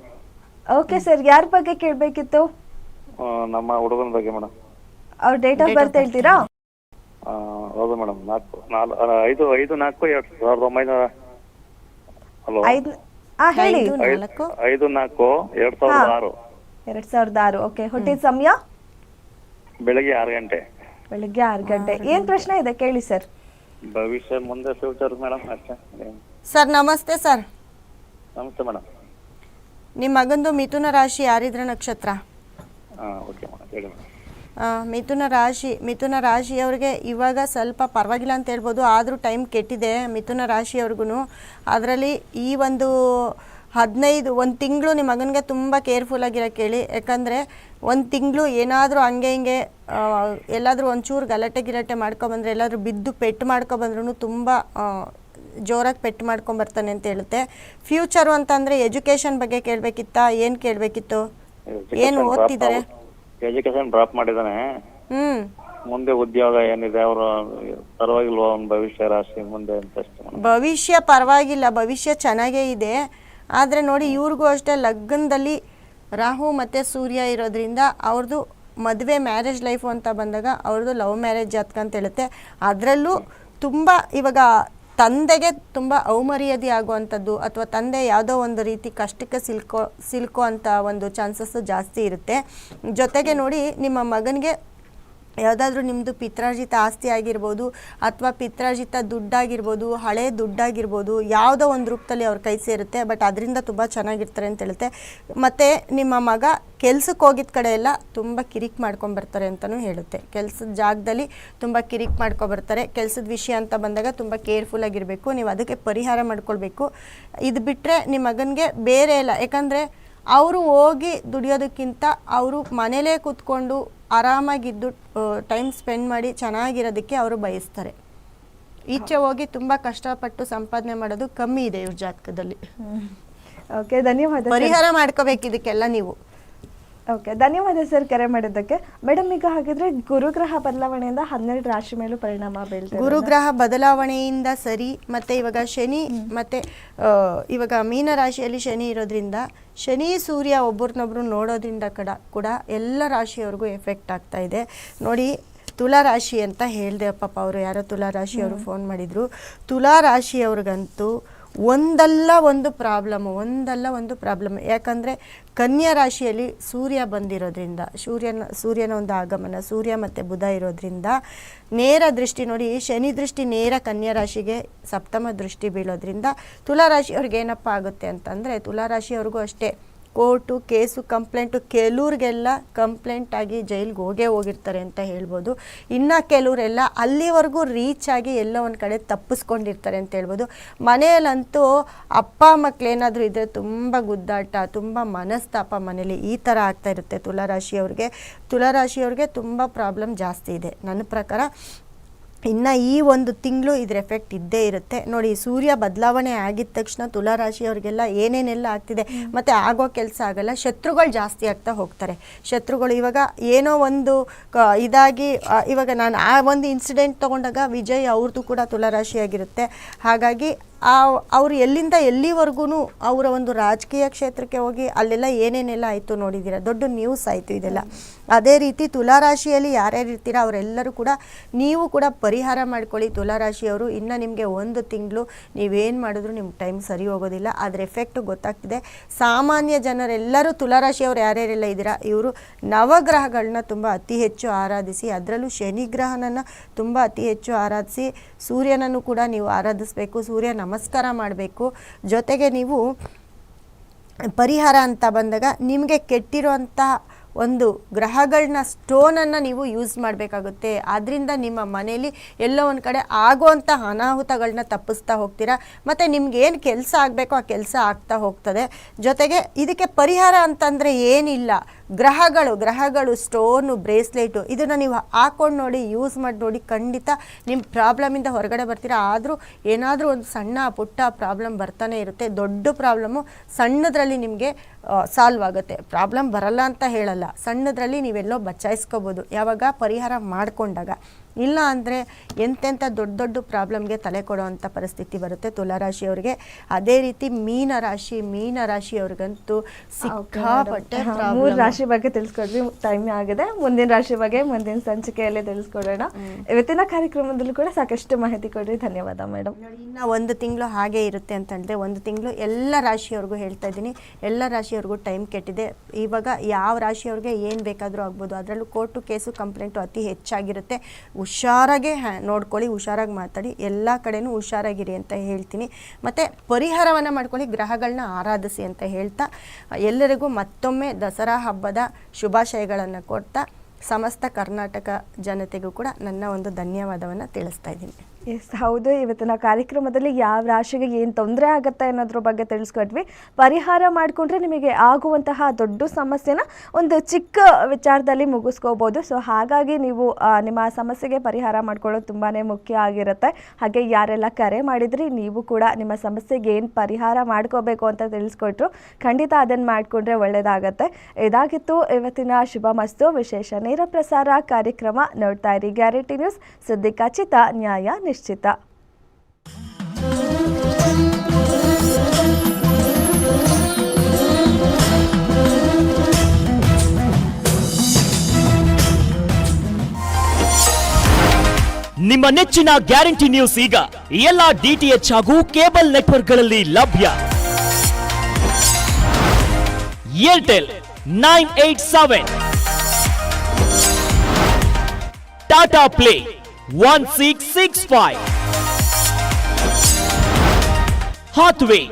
ಓಕೆ ಸರ್ ಯಾರ ಬಗ್ಗೆ ಕೇಳಬೇಕಿತ್ತು? ನಮ್ಮ ಹುಡುಗನ ಬಗ್ಗೆ ಮೇಡಮ್ ಅವ್ರ ಡೇಟ್ ಆಫ್ ಬರ್ತ್ ಹೇಳ್ತೀರಾ? ಹೌದು ಮೇಡಮ್ ನಾಲ್ಕು ನಾಲ್ಕು ಐದು ಐದು ನಾಲ್ಕು ಎರಡು ಸಾವಿರದ ಒಂಬೈನೂರ ಹಲೋ ಐದು ಆ ಹೇಳಿ. ಐದು ನಾಲ್ಕು. ಐದು ನಾಲ್ಕು ಎರಡು ಸಾವಿರದ ಆರು. ಎರಡ್ ಸಾವಿರದ ಆರು. ಓಕೆ ಹುಟ್ಟಿದ ಸಮಯ? ಬೆಳಿಗ್ಗೆ ಆರು ಗಂಟೆ. ಬೆಳಿಗ್ಗೆ ಆರು ಗಂಟೆ. ಏನ್ ಪ್ರಶ್ನೆ ಇದೆ? ಕೇಳಿ ಸರ್ ಭವಿಷ್ಯ ಮುಂದೆ ಫ್ಯೂಚರ್ ಮೇಡಮ್ ಅಷ್ಟೇ. ಸರ್ ನಮಸ್ತೆ ಸರ್ ನಮಸ್ತೆ ಮೇಡಮ್ ನಿಮ್ಮ ಮಗಂದು ಮಿಥುನ ರಾಶಿ ಯಾರಿದ್ರ ನಕ್ಷತ್ರ? ಹಾಂ ಓಕೆ ಮೇಡಮ್ ಹೇಳಿ ಮೇಡಮ್ ಮಿಥುನ ರಾಶಿ ಮಿಥುನ ರಾಶಿಯವ್ರಿಗೆ ಇವಾಗ ಸ್ವಲ್ಪ ಪರವಾಗಿಲ್ಲ ಅಂತ ಹೇಳ್ಬೋದು ಆದರೂ ಟೈಮ್ ಕೆಟ್ಟಿದೆ ಮಿಥುನ ರಾಶಿಯವ್ರಿಗೂ ಅದರಲ್ಲಿ ಈ ಒಂದು ಹದಿನೈದು ಒಂದು ತಿಂಗಳು ನಿಮ್ಮ ಮಗನಿಗೆ ತುಂಬ ಕೇರ್ಫುಲ್ಲಾಗಿರೋಕ್ಕೆ ಹೇಳಿ ಯಾಕಂದರೆ ಒಂದು ತಿಂಗಳು ಏನಾದರೂ ಹಂಗೆ ಹಿಂಗೆ ಎಲ್ಲಾದರೂ ಒಂಚೂರು ಗಲಾಟೆ ಗಿಲಾಟೆ ಮಾಡ್ಕೊಬಂದ್ರೆ ಎಲ್ಲಾದರೂ ಬಿದ್ದು ಪೆಟ್ಟು ಮಾಡ್ಕೊಬಂದ್ರೂ ತುಂಬ ಜೋರಾಗಿ ಪೆಟ್ಟು ಮಾಡ್ಕೊಂಬರ್ತಾನೆ ಅಂತ ಹೇಳುತ್ತೆ. ಫ್ಯೂಚರು ಅಂತಂದರೆ ಎಜುಕೇಷನ್ ಬಗ್ಗೆ ಕೇಳಬೇಕಿತ್ತಾ? ಏನು ಕೇಳಬೇಕಿತ್ತು? ಏನು ಓದ್ತಿದ್ದಾರೆ? ಎಜುಕೇಶನ್ ಡ್ರಾಪ್ ಮಾಡಿದಾನೆ. ಮುಂದೆ ಉದ್ಯೋಗ ಏನಿದೆ ಅವರು ಪರವಾಗಿಲ್ವಾ ಅವ್ನ ಭವಿಷ್ಯ ರಾಶಿ ಮುಂದೆ ಅಂತ ಅಷ್ಟೇ. madam. ಭವಿಷ್ಯ ಪರವಾಗಿಲ್ಲ ಭವಿಷ್ಯ ಚೆನ್ನಾಗೇ ಇದೆ. ಆದರೆ ನೋಡಿ ಇವ್ರಿಗೂ ಅಷ್ಟೇ ಲಗ್ನದಲ್ಲಿ ರಾಹು ಮತ್ತು ಸೂರ್ಯ ಇರೋದ್ರಿಂದ ಅವ್ರದ್ದು ಮದುವೆ ಮ್ಯಾರೇಜ್ ಲೈಫು ಅಂತ ಬಂದಾಗ ಅವ್ರದ್ದು ಲವ್ ಮ್ಯಾರೇಜ್ ಜಾತಕ ಅಂತ ಹೇಳುತ್ತೆ. ಅದರಲ್ಲೂ ತುಂಬ ಇವಾಗ ತಂದೆಗೆ ತುಂಬ ಅವಮರ್ಯಾದೆ ಆಗುವಂಥದ್ದು ಅಥವಾ ತಂದೆ ಯಾವುದೋ ಒಂದು ರೀತಿ ಕಷ್ಟಕ್ಕೆ ಸಿಲ್ಕೋ ಸಿಲ್ಕೋ ಅಂತ ಒಂದು ಚಾನ್ಸಸ್ಸು ಜಾಸ್ತಿ ಇರುತ್ತೆ. ಜೊತೆಗೆ ನೋಡಿ ನಿಮ್ಮ ಮಗನಿಗೆ ಯಾವುದಾದ್ರೂ ನಿಮ್ಮದು ಪಿತ್ರಾರ್ಜಿತ ಆಸ್ತಿ ಆಗಿರ್ಬೋದು ಅಥವಾ ಪಿತ್ರಾರ್ಜಿತ ದುಡ್ಡಾಗಿರ್ಬೋದು, ಹಳೆ ದುಡ್ಡಾಗಿರ್ಬೋದು, ಯಾವುದೋ ಒಂದು ರೂಪದಲ್ಲಿ ಅವ್ರ ಕೈ ಸೇರುತ್ತೆ, ಬಟ್ ಅದರಿಂದ ತುಂಬ ಚೆನ್ನಾಗಿರ್ತಾರೆ ಅಂತ ಹೇಳುತ್ತೆ. ಮತ್ತು ನಿಮ್ಮ ಮಗ ಕೆಲ್ಸಕ್ಕೆ ಹೋಗಿದ್ದ ಕಡೆ ಎಲ್ಲ ತುಂಬ ಕಿರಿಕ್ ಮಾಡ್ಕೊಂಬರ್ತಾರೆ ಅಂತಲೂ ಹೇಳುತ್ತೆ. ಕೆಲಸದ ಜಾಗದಲ್ಲಿ ತುಂಬ ಕಿರಿಕ್ ಮಾಡ್ಕೊಬರ್ತಾರೆ ಕೆಲಸದ ವಿಷಯ ಅಂತ ಬಂದಾಗ ತುಂಬ ಕೇರ್ಫುಲ್ ಆಗಿರಬೇಕು, ನೀವು ಅದಕ್ಕೆ ಪರಿಹಾರ ಮಾಡ್ಕೊಳ್ಬೇಕು. ಇದು ಬಿಟ್ಟರೆ ನಿಮ್ಮ ಮಗನಿಗೆ ಬೇರೆ ಇಲ್ಲ. ಯಾಕಂದರೆ ಅವರು ಹೋಗಿ ದುಡಿಯೋದಕ್ಕಿಂತ ಅವರು ಮನೇಲೇ ಕೂತ್ಕೊಂಡು ಆರಾಮಾಗಿದ್ದು ಟೈಮ್ ಸ್ಪೆಂಡ್ ಮಾಡಿ ಚೆನ್ನಾಗಿರೋದಕ್ಕೆ ಅವರು ಬಯಸ್ತಾರೆ. ಈಚೆ ಹೋಗಿ ತುಂಬ ಕಷ್ಟಪಟ್ಟು ಸಂಪಾದನೆ ಮಾಡೋದು ಕಮ್ಮಿ ಇದೆ ಇವ್ರ ಜಾತಕದಲ್ಲಿ. ಓಕೆ ಧನ್ಯವಾದ. ಪರಿಹಾರ ಮಾಡ್ಕೋಬೇಕು ಇದಕ್ಕೆಲ್ಲ ನೀವು. ಓಕೆ ಧನ್ಯವಾದ ಸರ್ ಕರೆ ಮಾಡಿದ್ದಕ್ಕೆ. ಮೇಡಮ್ ಈಗ ಹಾಗಿದ್ರೆ ಗುರುಗ್ರಹ ಬದಲಾವಣೆಯಿಂದ ಹನ್ನೆರಡು ರಾಶಿ ಮೇಲೂ ಪರಿಣಾಮ ಬೀಳ್ತದೆ ಗುರುಗ್ರಹ ಬದಲಾವಣೆಯಿಂದ ಸರಿ ಮತ್ತೆ ಇವಾಗ ಶನಿ ಮತ್ತೆ ಇವಾಗ ಮೀನ ರಾಶಿಯಲ್ಲಿ ಶನಿ ಇರೋದ್ರಿಂದ ಶನಿ ಸೂರ್ಯ ಒಬ್ಬರನ್ನೊಬ್ರು ನೋಡೋದ್ರಿಂದ ಕಡ ಕೂಡ ಎಲ್ಲ ರಾಶಿಯವ್ರಿಗೂ ಎಫೆಕ್ಟ್ ಆಗ್ತಾ ಇದೆ. ನೋಡಿ ತುಲಾ ರಾಶಿ ಅಂತ ಹೇಳಿದೆ ಪಾಪ ಅವರು ಯಾರೋ ತುಲಾ ರಾಶಿಯವರು ಫೋನ್ ಮಾಡಿದರು. ತುಲಾ ರಾಶಿಯವ್ರಿಗಂತೂ ಒಂದಲ್ಲ ಒಂದು ಪ್ರಾಬ್ಲಮ್, ಒಂದಲ್ಲ ಒಂದು ಪ್ರಾಬ್ಲಮ್. ಯಾಕಂದರೆ ಕನ್ಯಾ ರಾಶಿಯಲ್ಲಿ ಸೂರ್ಯ ಬಂದಿರೋದ್ರಿಂದ, ಸೂರ್ಯನ ಸೂರ್ಯನ ಒಂದು ಆಗಮನ, ಸೂರ್ಯ ಮತ್ತು ಬುಧ ಇರೋದ್ರಿಂದ ನೇರ ದೃಷ್ಟಿ ನೋಡಿ, ಶನಿ ದೃಷ್ಟಿ ನೇರ ಕನ್ಯಾ ರಾಶಿಗೆ ಸಪ್ತಮ ದೃಷ್ಟಿ ಬೀಳೋದ್ರಿಂದ ತುಲಾ ರಾಶಿಯವ್ರಿಗೆ ಏನಪ್ಪ ಆಗುತ್ತೆ ಅಂತಂದರೆ, ತುಲಾ ರಾಶಿಯವ್ರಿಗೂ ಅಷ್ಟೇ. ಕೋರ್ಟು ಕೇಸು ಕಂಪ್ಲೇಂಟು ಕೆಲವ್ರಿಗೆಲ್ಲ ಕಂಪ್ಲೇಂಟ್ ಆಗಿ ಜೈಲಿಗೆ ಹೋಗೇ ಹೋಗಿರ್ತಾರೆ ಅಂತ ಹೇಳ್ಬೋದು. ಇನ್ನು ಕೆಲವರೆಲ್ಲ ಅಲ್ಲಿವರೆಗೂ ರೀಚ್ ಆಗಿ ಎಲ್ಲ ಒಂದು ಕಡೆ ತಪ್ಪಿಸ್ಕೊಂಡಿರ್ತಾರೆ ಅಂತ ಹೇಳ್ಬೋದು. ಮನೆಯಲ್ಲಂತೂ ಅಪ್ಪ ಮಕ್ಕಳೇನಾದರೂ ಇದ್ದರೆ ತುಂಬ ಗುದ್ದಾಟ, ತುಂಬ ಮನಸ್ತಾಪ ಮನೇಲಿ ಈ ಥರ ಆಗ್ತಾ ಇರುತ್ತೆ ತುಲಾರಾಶಿಯವ್ರಿಗೆ. ತುಲಾರಾಶಿಯವ್ರಿಗೆ ತುಂಬ ಪ್ರಾಬ್ಲಮ್ ಜಾಸ್ತಿ ಇದೆ. ನನ್ನ ಪ್ರಕಾರ ಇನ್ನು ಈ ಒಂದು ತಿಂಗಳು ಇದ್ರ ಎಫೆಕ್ಟ್ ಇದ್ದೇ ಇರುತ್ತೆ. ನೋಡಿ, ಸೂರ್ಯ ಬದಲಾವಣೆ ಆಗಿದ ತಕ್ಷಣ ತುಲಾರಾಶಿಯವ್ರಿಗೆಲ್ಲ ಏನೇನೆಲ್ಲ ಆಗ್ತಿದೆ ಮತ್ತು ಆಗೋ ಕೆಲಸ ಆಗಲ್ಲ, ಶತ್ರುಗಳು ಜಾಸ್ತಿ ಆಗ್ತಾ ಹೋಗ್ತಾರೆ. ಶತ್ರುಗಳು ಇವಾಗ ಏನೋ ಒಂದು ಇದಾಗಿ ಇವಾಗ ನಾನು ಆ ಒಂದು ಇನ್ಸಿಡೆಂಟ್ ತೊಗೊಂಡಾಗ ವಿಜಯ್ ಅವ್ರದ್ದು ಕೂಡ ತುಲಾರಾಶಿಯಾಗಿರುತ್ತೆ. ಹಾಗಾಗಿ ಅವರು ಎಲ್ಲಿಂದ ಎಲ್ಲಿವರೆಗೂ ಅವರ ಒಂದು ರಾಜಕೀಯ ಕ್ಷೇತ್ರಕ್ಕೆ ಹೋಗಿ ಅಲ್ಲೆಲ್ಲ ಏನೇನೆಲ್ಲ ಆಯಿತು ನೋಡಿದ್ದೀರಾ ದೊಡ್ಡ ನ್ಯೂಸ್ ಆಯಿತು ಇದೆಲ್ಲ. ಅದೇ ರೀತಿ ತುಲಾರಾಶಿಯಲ್ಲಿ ಯಾರ್ಯಾರು ಇರ್ತೀರಾ ಅವರೆಲ್ಲರೂ ಕೂಡ ನೀವು ಕೂಡ ಪರಿಹಾರ ಮಾಡ್ಕೊಳ್ಳಿ. ತುಲಾರಾಶಿಯವರು ಇನ್ನು ನಿಮಗೆ ಒಂದು ತಿಂಗಳು ನೀವೇನು ಮಾಡಿದ್ರು ನಿಮ್ಮ ಟೈಮ್ ಸರಿ ಹೋಗೋದಿಲ್ಲ. ಅದ್ರ ಎಫೆಕ್ಟು ಗೊತ್ತಾಗ್ತಿದೆ. ಸಾಮಾನ್ಯ ಜನರೆಲ್ಲರೂ ತುಲಾರಾಶಿಯವರು ಯಾರ್ಯಾರೆಲ್ಲ ಇದ್ದೀರಾ? ಇವರು ನವಗ್ರಹಗಳನ್ನ ತುಂಬ ಅತಿ ಹೆಚ್ಚು ಆರಾಧಿಸಿ, ಅದರಲ್ಲೂ ಶನಿಗ್ರಹನನ್ನು ತುಂಬ ಅತಿ ಹೆಚ್ಚು ಆರಾಧಿಸಿ, ಸೂರ್ಯನನ್ನು ಕೂಡ ನೀವು ಆರಾಧಿಸಬೇಕು. ಸೂರ್ಯ ನಮಸ್ಕಾರ ಮಾಡಬೇಕು. ಜೊತೆಗೆ ನೀವು ಪರಿಹಾರ ಅಂತ ಬಂದಾಗ ನಿಮಗೆ ಕೆಟ್ಟಿರುವಂಥ ಒಂದು ಗ್ರಹಗಳನ್ನ ಸ್ಟೋನನ್ನು ನೀವು ಯೂಸ್ ಮಾಡಬೇಕಾಗುತ್ತೆ. ಆದ್ದರಿಂದ ನಿಮ್ಮ ಮನೆಯಲ್ಲಿ ಎಲ್ಲೋ ಒಂದು ಕಡೆ ಆಗುವಂಥ ಅನಾಹುತಗಳನ್ನ ತಪ್ಪಿಸ್ತಾ ಹೋಗ್ತೀರಾ? ಮತ್ತು ನಿಮ್ಗೆ ಏನು ಕೆಲಸ ಆಗಬೇಕೋ ಆ ಕೆಲಸ ಆಗ್ತಾ ಹೋಗ್ತದೆ. ಜೊತೆಗೆ ಇದಕ್ಕೆ ಪರಿಹಾರ ಅಂತಂದರೆ ಏನಿಲ್ಲ. ಗ್ರಹಗಳು ಗ್ರಹಗಳು, ಸ್ಟೋನು, ಬ್ರೇಸ್ಲೆಟು, ಇದನ್ನು ನೀವು ಹಾಕ್ಕೊಂಡು ನೋಡಿ, ಯೂಸ್ ಮಾಡಿ ನೋಡಿ ಖಂಡಿತ ನಿಮ್ಮ ಪ್ರಾಬ್ಲಮಿಂದ ಹೊರಗಡೆ ಬರ್ತೀರಾ. ಆದರೂ ಏನಾದರೂ ಒಂದು ಸಣ್ಣ ಪುಟ್ಟ ಪ್ರಾಬ್ಲಮ್ ಬರ್ತಾನೆ ಇರುತ್ತೆ. ದೊಡ್ಡ ಪ್ರಾಬ್ಲಮ್ಮು ಸಣ್ಣದರಲ್ಲಿ ನಿಮಗೆ ಸಾಲ್ವ್ ಆಗುತ್ತೆ. ಪ್ರಾಬ್ಲಮ್ ಬರಲ್ಲ ಅಂತ ಹೇಳಲ್ಲ. ಸಣ್ಣದರಲ್ಲಿ ನೀವೆಲ್ಲೋ ಬಚಾಯಿಸ್ಕೋಬೋದು ಯಾವಾಗ ಪರಿಹಾರ ಮಾಡಿಕೊಂಡಾಗ. ಇಲ್ಲ ಅಂದರೆ ಎಂತೆಂಥ ದೊಡ್ಡ ದೊಡ್ಡ ಪ್ರಾಬ್ಲಮ್ಗೆ ತಲೆ ಕೊಡೋವಂಥ ಪರಿಸ್ಥಿತಿ ಬರುತ್ತೆ ತುಲಾರಾಶಿಯವರಿಗೆ. ಅದೇ ರೀತಿ ಮೀನ ರಾಶಿ ಮೀನ ರಾಶಿಯವ್ರಿಗಂತೂ ಸಿಕ್ಕಾಪಟ್ಟೆ ಮೂರು ರಾಶಿ ಬಗ್ಗೆ ತಿಳಿಸ್ಕೊಡ್ವಿ ಟೈಮ್ ಆಗಿದೆ. ಮುಂದಿನ ರಾಶಿ ಬಗ್ಗೆ ಮುಂದಿನ ಸಂಚಿಕೆಯಲ್ಲಿ ತಿಳಿಸ್ಕೊಡೋಣ. ಇವತ್ತಿನ ಕಾರ್ಯಕ್ರಮದಲ್ಲೂ ಕೂಡ ಸಾಕಷ್ಟು ಮಾಹಿತಿ ಕೊಡ್ರಿ. ಧನ್ಯವಾದ ಮೇಡಮ್ ಇನ್ನು ಒಂದು ತಿಂಗಳು ಹಾಗೆ ಇರುತ್ತೆ ಅಂತಂದರೆ ಒಂದು ತಿಂಗಳು ಎಲ್ಲ ರಾಶಿಯವ್ರಿಗೂ ಹೇಳ್ತಾ ಇದ್ದೀನಿ. ಎಲ್ಲ ರಾಶಿಯವ್ರಿಗೂ ಟೈಮ್ ಕೆಟ್ಟಿದೆ. ಇವಾಗ ಯಾವ ರಾಶಿಯವ್ರಿಗೆ ಏನು ಬೇಕಾದರೂ ಆಗ್ಬೋದು. ಅದರಲ್ಲೂ ಕೋರ್ಟು ಕೇಸು ಕಂಪ್ಲೇಂಟು ಅತಿ ಹೆಚ್ಚಾಗಿರುತ್ತೆ. ಹುಷಾರಾಗೆ ಹ್ಯಾ ನೋಡ್ಕೊಳ್ಳಿ, ಹುಷಾರಾಗಿ ಮಾತಾಡಿ, ಎಲ್ಲ ಕಡೆನೂ ಹುಷಾರಾಗಿರಿ ಅಂತ ಹೇಳ್ತೀನಿ. ಮತ್ತು ಪರಿಹಾರವನ್ನು ಮಾಡ್ಕೊಳ್ಳಿ ಗ್ರಹಗಳನ್ನ ಆರಾಧಿಸಿ ಅಂತ ಹೇಳ್ತಾ, ಎಲ್ಲರಿಗೂ ಮತ್ತೊಮ್ಮೆ ದಸರಾ ಹಬ್ಬದ ಶುಭಾಶಯಗಳನ್ನು ಕೊಡ್ತಾ, ಸಮಸ್ತ ಕರ್ನಾಟಕ ಜನತೆಗೂ ಕೂಡ ನನ್ನ ಒಂದು ಧನ್ಯವಾದವನ್ನು ತಿಳಿಸ್ತಾ ಇದ್ದೀನಿ. ಎಸ್, ಹೌದು. ಇವತ್ತಿನ ಕಾರ್ಯಕ್ರಮದಲ್ಲಿ ಯಾವ ರಾಶಿಗೆ ಏನು ತೊಂದರೆ ಆಗುತ್ತೆ ಅನ್ನೋದ್ರ ಬಗ್ಗೆ ತಿಳಿಸ್ಕೊಟ್ವಿ. ಪರಿಹಾರ ಮಾಡಿಕೊಂಡ್ರೆ ನಿಮಗೆ ಆಗುವಂತಹ ದೊಡ್ಡ ಸಮಸ್ಯೆನ ಒಂದು ಚಿಕ್ಕ ವಿಚಾರದಲ್ಲಿ ಮುಗಿಸ್ಕೋಬೋದು. ಸೊ ಹಾಗಾಗಿ ನೀವು ನಿಮ್ಮ ಸಮಸ್ಯೆಗೆ ಪರಿಹಾರ ಮಾಡ್ಕೊಳ್ಳೋದು ತುಂಬಾ ಮುಖ್ಯ ಆಗಿರುತ್ತೆ. ಹಾಗೆ ಯಾರೆಲ್ಲ ಕರೆ ಮಾಡಿದ್ರಿ, ನೀವು ಕೂಡ ನಿಮ್ಮ ಸಮಸ್ಯೆಗೆ ಏನು ಪರಿಹಾರ ಮಾಡ್ಕೋಬೇಕು ಅಂತ ತಿಳಿಸ್ಕೊಟ್ರು, ಖಂಡಿತ ಅದನ್ನು ಮಾಡಿಕೊಂಡ್ರೆ ಒಳ್ಳೆಯದಾಗತ್ತೆ ಇದಾಗಿತ್ತು ಇವತ್ತಿನ ಶುಭ ಮಸ್ತು. ವಿಶೇಷ ನೇರ ಪ್ರಸಾರ ಕಾರ್ಯಕ್ರಮ ನೋಡ್ತಾ ಇರಿ. ಗ್ಯಾರಂಟಿ ನ್ಯೂಸ್, ಸುದ್ದಿ ಖಚಿತ, ನ್ಯಾಯ ನಿಶ್ಚಿತ. ನಿಮ್ಮ ನೆಚ್ಚಿನ ಗ್ಯಾರಂಟಿ ನ್ಯೂಸ್ ಈಗ ಎಲ್ಲಾ ಡಿಟಿಎಚ್ ಹಾಗೂ ಕೇಬಲ್ ನೆಟ್ವರ್ಕ್ಗಳಲ್ಲಿ ಲಭ್ಯ. Airtel nine eight seven. Tata play. 1665 Hathway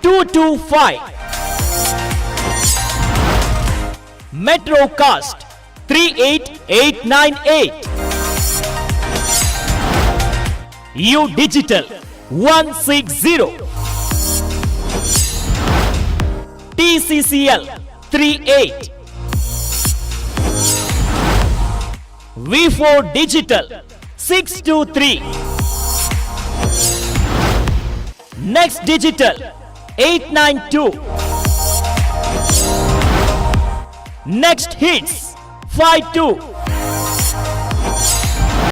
225 Metrocast 38898 U Digital 160 TCCL 38 V4 Digital eight nine eight U digital one six zero TCCL three eight V four digital six two three next digital eight nine two next hits five two